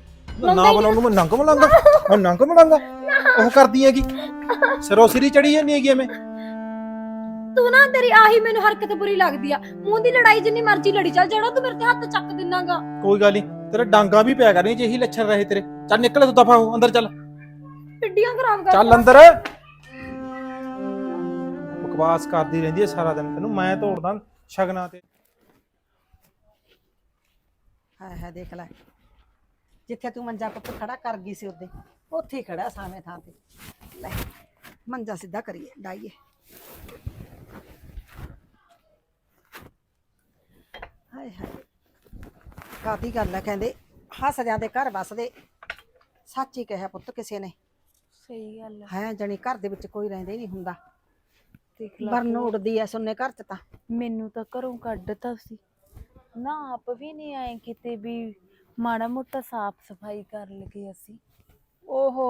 S2: ਨਾ ਬੁਲਾਉਣ ਨੂੰ ਮੈਂ ਨੰਗ ਮਲਾਂਗਾ ਮੈਂ ਨੰਗ ਮਲਾਂਗਾ ਉਹ ਕਰਦੀ ਹੈਗੀ। ਸਰੋ ਸਿਰੀ ਚੜੀ ਜਾਂਦੀ ਹੈਗੀ ਐਵੇਂ।
S3: ਤੂੰ ਨਾ ਤੇਰੀ ਆਹੀ ਮੈਨੂੰ ਹਰਕਤ ਬੁਰੀ ਲੱਗਦੀ ਆ। ਮੂੰਹ ਦੀ ਲੜਾਈ ਜਿੰਨੀ ਮਰਜ਼ੀ ਲੜੀ ਚੱਲ ਜਿਹੜਾ ਤੂੰ ਮੇਰੇ ਤੇ ਹੱਥ ਚੱਕ ਦਿਨਾਗਾ।
S2: ਕੋਈ ਗੱਲ ਨਹੀਂ ਤੇਰੇ ਡਾਂਗਾ ਵੀ ਪਿਆ ਕਰਨੀ ਜੇ ਇਹੀ ਲੱਛਣ ਰਹੇ ਤੇਰੇ। ਚੱਲ ਨਿਕਲ ਤੂੰ ਦਫਾ ਹੋ ਅੰਦਰ ਚੱਲ।
S3: ਪਿੱਡੀਆਂ ਖਰਾਬ ਕਰ
S2: ਚੱਲ ਅੰਦਰ। ਬਕਵਾਸ ਕਰਦੀ ਰਹਿੰਦੀ ਹੈ ਸਾਰਾ ਦਿਨ ਤੈਨੂੰ ਮੈਂ ਤੋੜਦਾ ਸ਼ਗਨਾਂ ਤੇ।
S5: ਹਾਏ ਹਾਏ ਦੇਖ ਲੈ। ਜਿੱਥੇ ਤੂੰ ਮੰਜਾ ਪੁੱਤ ਖੜਾ ਕਰ ਗਈ ਸੀ ਉਹਦੇ ਉੱਥੇ ਹੀ ਖੜਾ ਸਾਵੇਂ ਥਾਂ ਤੇ। ਲੈ ਮੰਜਾ ਸਿੱਧਾ ਕਰੀਏ ਡਾਈਏ ਹਾਏ ਹਾਏ। ਕਾਦੀ ਗੱਲ ਹੈ ਕਹਿੰਦੇ ਹੱਸਦਿਆਂ ਦੇ ਘਰ ਵਸਦੇ। ਸੱਚ ਹੀ ਕਿਹਾ ਪੁੱਤ ਕਿਸੇ ਨੇ।
S4: ਸਹੀ ਗੱਲ ਹੈ
S5: ਹੈ ਜਣੀ ਘਰ ਦੇ ਵਿੱਚ ਕੋਈ ਰਹਿੰਦਾ ਨਹੀਂ ਹੁੰਦਾ।
S4: ਦੇਖ ਲਾ
S5: ਬਰਨ ਉੱਡਦੀ ਐ ਸੁੰਨੇ ਘਰ ਚ ਤਾਂ।
S4: ਮੈਨੂੰ ਤਾਂ ਘਰੋਂ ਕੱਢਤਾ ਸੀ। ਨਾ ਆਪ ਵੀ ਨਹੀਂ ਆਏ ਕਿਤੇ ਵੀ। ਮਾੜਾ ਮੋਟਾ ਸਾਫ਼ ਸਫ਼ਾਈ ਕਰ ਲਗੇ ਅਸੀਂ।
S5: ਓਹੋ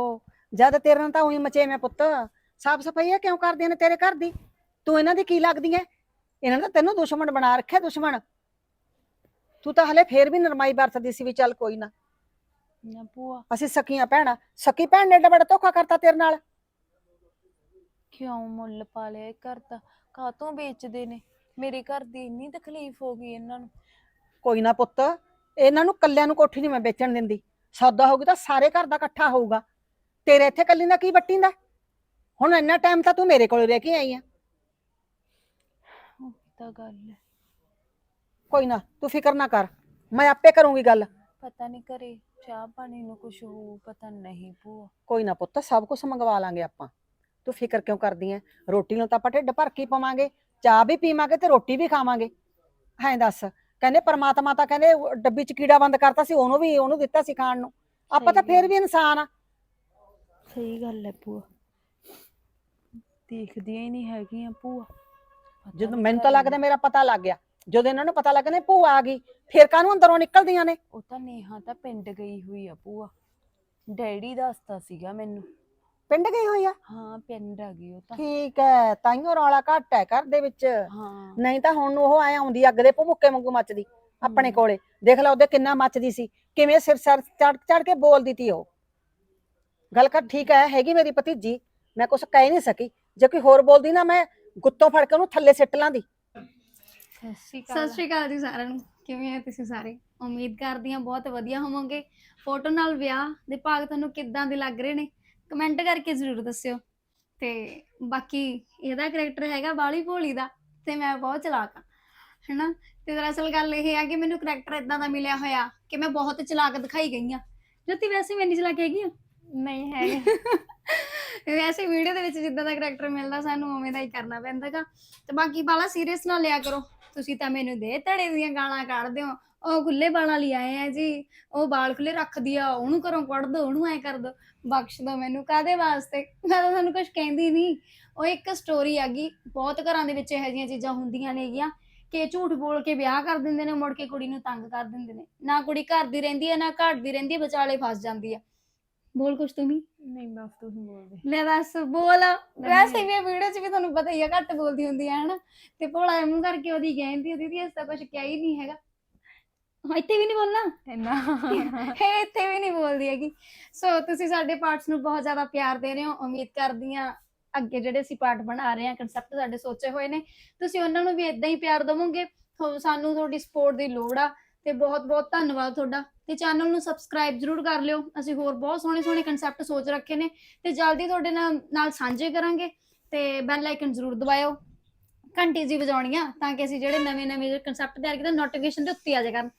S5: ਜਦ ਤੇਰੇ ਨਾਲ ਤਾਂ ਉਹੀ ਮਚੇ ਮੈਂ ਪੁੱਤ। ਸਾਫ਼ ਸਫ਼ਾਈ ਕਿਉਂ ਕਰਦੇ ਨੇ ਤੇਰੇ ਘਰ ਦੀ? ਤੂੰ ਇਹਨਾਂ ਦੀ ਕੀ ਲੱਗਦੀ ਐ? ਇਹਨਾਂ ਨੇ ਤਾਂ ਤੈਨੂੰ ਦੁਸ਼ਮਣ ਬਣਾ ਰੱਖਿਆ ਦੁਸ਼ਮਣ। ਤੂੰ ਤਾਂ ਹਲੇ ਫੇਰ ਵੀ ਨਰਮਾਈ ਵਰਤਦੀ ਸੀ ਵੀ ਚੱਲ ਕੋਈ ਨਾ।
S4: ਨਾ ਭੂਆ।
S5: ਅਸੀਂ ਸਕੀਆਂ ਭੈਣਾਂ ਸਕੀ ਭੈਣ ਨੇ ਏਡਾ ਬੜਾ ਧੋਖਾ ਕਰਤਾ ਤੇਰੇ ਨਾਲ।
S4: ਕਿਉਂ ਮੁੱਲ ਪਾ ਲਿਆ ਇਹ ਘਰ ਦਾ? ਕਾਤੋਂ ਵੇਚਦੇ ਨੇ? ਮੇਰੇ ਘਰ ਦੀ ਇੰਨੀ ਤਕਲੀਫ ਹੋ ਗਈ ਇਹਨਾਂ ਨੂੰ।
S5: ਕੋਈ ਨਾ ਪੁੱਤ ਇਹਨਾਂ ਨੂੰ ਕੱਲਿਆਂ ਨੂੰ ਕੋਠੀ ਨਹੀਂ ਮੈਂ ਵੇਚਣ ਦਿੰਦੀ। ਸੌਦਾ ਹੋਊਗੀ ਤਾਂ ਸਾਰੇ ਘਰ ਦਾ ਇਕੱਠਾ ਹੋਊਗਾ। ਤੇਰੇ ਇੱਥੇ ਕੱਲੀ ਦਾ ਕੀ ਵੱਟੀਂਦਾ? ਹੁਣ ਇੰਨਾ ਟਾਈਮ ਤਾਂ ਤੂੰ ਮੇਰੇ ਕੋਲ ਰਹਿ ਕੇ ਆਈ ਆ।
S4: ਤਾਂ ਗੱਲ ਹੈ।
S5: ਕੋਈ ਨਾ ਤੂੰ ਫਿਕਰ ਨਾ ਕਰ। ਮੈਂ ਆਪੇ ਕਰੂੰਗੀ ਗੱਲ।
S4: ਪਤਾ ਨਹੀਂ ਘਰੇ ਚਾਹ ਪਾਣੀ ਨੂੰ ਕੁਝ ਹੋ ਪਤਾ ਨਹੀਂ ਭੂਆ।
S5: ਕੋਈ ਨਾ ਪੁੱਤ ਸਭ ਕੁਝ ਮੰਗਵਾ ਲਾਂਗੇ ਆਪਾਂ। ਤੂੰ ਫਿਕਰ ਕਿਉਂ ਕਰਦੀ ਐ? ਰੋਟੀ ਨੂੰ ਤਾਂ ਆਪਾਂ ਢਿੱਡ ਭਰ ਕੇ ਪਵਾਂਗੇ ਚਾਹ ਵੀ ਪੀਵਾਂਗੇ ਤੇ ਰੋਟੀ ਵੀ ਖਾਵਾਂਗੇ। ਹਾਂ ਦੱਸ ਕਹਿੰਦੇ ਪਰਮਾਤਮਾ ਤਾਂ ਕਹਿੰਦੇ ਉਹ ਡੱਬੀ ਚ ਕੀੜਾ ਬੰਦ ਕਰਤਾ ਸੀ ਉਹਨੂੰ ਵੀ ਉਹਨੂੰ ਦਿੱਤਾ ਸੀ ਖਾਣ ਨੂੰ। ਆਪਾਂ ਤਾਂ
S4: ਸਹੀ
S5: ਫੇਰ ਵੀ ਇਨਸਾਨ ਆ।
S4: ਸਹੀ ਗੱਲ ਹੈ ਭੂਆ। ਦੇਖਦੀਆਂ ਹੀ ਨਹੀਂ ਹੈਗੀਆਂ ਭੂਆ। ਪਤਾ
S5: ਜਦੋਂ
S4: ਨੀ
S5: ਮੈਨੂੰ ਤਾਂ
S4: ਘਰੇ।
S5: ਲੱਗਦਾ ਮੇਰਾ ਪਤਾ ਲੱਗ ਗਿਆ। ਜਦੋਂ ਇਹਨਾਂ ਨੂੰ ਪਤਾ ਲੱਗਾ ਨੇ ਭੂਆ ਆ ਗਈ ਫੇਰ ਕਾਹਨੂੰ ਅੰਦਰੋਂ ਨਿਕਲਦੀਆਂ ਨੇ?
S4: ਉਹ ਤਾਂ ਨੇਹਾ ਤਾਂ ਪਿੰਡ ਗਈ ਹੋਈ ਆ ਭੂਆ। ਡੈਡੀ ਦੱਸਦਾ ਸੀਗਾ ਮੈਨੂੰ।
S5: ਪਿੰਡ ਗਈ ਹੋਈ ਆ?
S4: ਹਾਂ ਪਿੰਡ ਆ ਗਈ ਉਹ ਤਾਂ।
S5: ਠੀਕ ਹੈ ਤਾਈਓ ਰੌਲਾ ਘੱਟ ਹੈ ਘਰ ਦੇ ਵਿੱਚ।
S4: ਹਾਂ।
S5: ਨਹੀਂ ਤਾਂ ਹੁਣ ਉਹ ਐ ਆਉਂਦੀ ਅੱਗ ਦੇ ਭੁੱਕੇ ਵਾਂਗੂ ਮੱਚਦੀ ਆਪਣੇ। ਕੋਲੇ। ਦੇਖ ਲੈ ਉਹਦੇ ਕਿੰਨਾ ਮੱਚਦੀ ਸੀ ਕਿਵੇਂ ਸਿਰ ਸਿਰ ਚੜ ਚੜ ਕੇ ਬੋਲਦੀ ਤੀ ਉਹ। ਗੱਲ ਕਰ ਠੀਕ ਹੈ ਹੈਗੀ ਮੇਰੀ ਭਤੀਜੀ ਮੈਂ ਕੁਛ ਕਹਿ ਨਹੀਂ ਸਕੀ। ਜੇ ਕੋਈ ਹੋਰ ਬੋਲਦੀ ਨਾ ਮੈਂ ਗੁੱਤੋਂ ਫੜ ਕੇ ਉਹਨੂੰ ਥੱਲੇ ਸਿੱਟ ਲਾਂਦੀ।
S4: ਸਤਿ ਸ਼੍ਰੀ
S3: ਸਤਿ ਸ਼੍ਰੀ ਅਕਾਲ ਜੀ ਸਾਰਿਆਂ ਨੂੰ। ਕਿਵੇਂ ਹੋ ਤੁਸੀਂ ਸਾਰੇ? ਉਮੀਦ ਕਰਦੀ ਹਾਂ ਬਹੁਤ ਵਧੀਆ ਹੋਵੋਗੇ। ਫੋਟੋ ਨਾਲ ਵਿਆਹ ਦੇ ਭਾਗ ਤੁਹਾਨੂੰ ਕਿੱਦਾਂ ਦੇ ਲੱਗ ਰਹੇ ਨੇ? ਕਮੈਂਟ ਕਰਕੇ ਜ਼ਰੂਰ ਦੱਸਿਓ। ਤੇ ਬਾਕੀ ਇਹਦਾ ਕਰੈਕਟਰ ਹੈਗਾ ਬਾਲੀ ਭੋਲੀ ਦਾ ਤੇ ਮੈਂ ਬਹੁਤ ਚਲਾਕ ਆ ਹੈਨਾ? ਤੇ ਦਰਅਸਲ ਗੱਲ ਇਹ ਆ ਕਿ ਮੈਨੂੰ ਕਰੈਕਟਰ ਇਦਾਂ ਦਾ ਮਿਲਿਆ ਹੋਇਆ ਕਿ ਮੈਂ ਬਹੁਤ ਚਲਾਕ ਦਿਖਾਈ ਗਈ ਆ ਜੋਤੀ ਵੈਸੇ ਮੈਂ ਨਹੀਂ ਚਲਾਕ ਹੈਗੀ ਆ?
S4: ਨਹੀਂ ਹੈਗੇ (laughs)
S3: ਵੈਸੇ ਵੀਡੀਓ ਦੇ ਵਿੱਚ ਜਿੱਦਾਂ ਦਾ ਕਰੈਕਟਰ ਮਿਲਦਾ ਸਾਨੂੰ ਉਵੇਂ ਦਾ ਹੀ ਕਰਨਾ ਪੈਂਦਾਗਾ। ਤੇ ਬਾਕੀ ਬਾਲਾ ਸੀਰੀਅਸ ਨਾ ਲਿਆ ਕਰੋ। ਤੁਸੀਂ ਤਾਂ ਮੈਨੂੰ ਦੇ ਧੜੇ ਦੀਆਂ ਗਾਲਾਂ ਕੱਢਦੇ ਹੋ। ਉਹ ਖੁੱਲੇ ਬਾਲਾਂ ਲਈ ਆਏ ਆ ਜੀ। ਉਹ ਬਾਲ ਖੁੱਲੇ ਰੱਖਦੀ ਆ, ਉਹਨੂੰ ਘਰੋਂ ਕੱਢ ਦੋ, ਉਹਨੂੰ ਐ ਕਰ ਦੋ। ਬਖਸ਼ ਦੋ ਮੈਨੂੰ ਕਾਦੇ ਵਾਸਤੇ? ਮੈਂ ਤਾਂ ਤੁਹਾਨੂੰ ਕੁਝ ਕਹਿੰਦੀ ਨਹੀਂ। ਉਹ ਇੱਕ ਸਟੋਰੀ ਹੈਗੀ, ਬਹੁਤ ਘਰਾਂ ਦੇ ਵਿੱਚ ਇਹੋ ਜਿਹੀਆਂ ਚੀਜ਼ਾਂ ਹੁੰਦੀਆਂ ਨੇਗੀਆਂ ਕਿ ਝੂਠ ਬੋਲ ਕੇ ਵਿਆਹ ਕਰ ਦਿੰਦੇ ਨੇ, ਮੁੜ ਕੇ ਕੁੜੀ ਨੂੰ ਤੰਗ ਕਰ ਦਿੰਦੇ ਨੇ। ਨਾ ਕੁੜੀ ਘਰ ਦੀ ਰਹਿੰਦੀ ਹੈ ਨਾ ਘਰ ਦੀ ਰਹਿੰਦੀ ਵਿਚਾਲੇ ਫਸ ਜਾਂਦੀ ਹੈ ਬੋਲ ਕੁਛ ਤੂੰ ਵੀ।
S4: ਨਹੀਂ ਬਸ ਤੁਸੀਂ ਬੋਲਦੇ
S3: ਲੈ ਦੱਸ ਬੋਲ। ਵੈਸੇ ਵੀ ਵੀਡੀਓ 'ਚ ਵੀ ਤੁਹਾਨੂੰ ਪਤਾ ਹੀ ਆ ਘੱਟ ਬੋਲਦੀ ਹੁੰਦੀ ਆ ਹਨਾ। ਤੇ ਭੋਲਾ ਮੂੰਹ ਕਰਕੇ ਉਹਦੀ ਕਹਿੰਦੀ ਦੀਦੀ ਇਸ ਤਾਂ ਕੁਝ ਕਿਹਾ ਹੀ ਨਹੀਂ ਹੈਗਾ। ਹਾਂ, ਇੱਥੇ ਵੀ ਨਹੀਂ ਬੋਲਣਾ?
S4: ਇੰਨਾ
S3: ਇਹ ਇੱਥੇ ਵੀ ਨਹੀਂ ਬੋਲਦੀ ਹੈਗੀ। ਸੋ ਤੁਸੀਂ ਸਾਡੇ ਪਾਰਟਸ ਨੂੰ ਬਹੁਤ ਜ਼ਿਆਦਾ ਪਿਆਰ ਦੇ ਰਹੇ ਹੋ। ਉਮੀਦ ਕਰਦੀ ਆ ਅੱਗੇ ਜਿਹੜੇ ਅਸੀਂ ਪਾਰਟ ਬਣਾ ਰਹੇ ਹਾਂ ਕਨਸੈਪਟ ਸਾਡੇ ਸੋਚੇ ਹੋਏ ਨੇ ਤੁਸੀਂ ਉਹਨਾਂ ਨੂੰ ਵੀ ਇਦਾਂ ਹੀ ਪਿਆਰ ਦਿਵੋਗੇ। ਸਾਨੂੰ ਤੁਹਾਡੀ ਸਪੋਰਟ ਦੀ ਲੋੜ ਆ। ਤੇ ਬਹੁਤ ਬਹੁਤ ਧੰਨਵਾਦ ਤੁਹਾਡਾ। ਤੇ ਚੈਨਲ ਨੂੰ ਸਬਸਕ੍ਰਾਈਬ ਜਰੂਰ ਕਰ ਲਿਓ। ਅਸੀਂ ਹੋਰ ਬਹੁਤ ਸੋਹਣੇ ਸੋਹਣੇ ਕਨਸੈਪਟ ਸੋਚ ਰੱਖੇ ਨੇ ਤੇ ਜਲਦੀ ਤੁਹਾਡੇ ਨਾਲ ਨਾਲ ਸਾਂਝੇ ਕਰਾਂਗੇ ਤੇ ਬੈਲ ਆਈਕਨ ਜਰੂਰ ਦਬਾਇਓ। ਘੰਟੀ ਜੀ ਵਜਾਉਣੀ ਆ ਤਾਂ ਕਿ ਅਸੀਂ ਜਿਹੜੇ ਨਵੇਂ ਨਵੇਂ ਕਨਸੈਪਟ ਤਿਆਰ ਕੀਤੇ ਨੋਟੀਫਿਕੇਸ਼ਨ ਦੇ ਉੱਤੇ ਆ ਕਰਨ।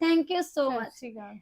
S3: ਥੈਂਕ ਯੂ ਸੋ
S4: ਸਤਿ
S3: ਮਚ
S4: ਸ਼੍ਰੀ ਅਕਾਲ।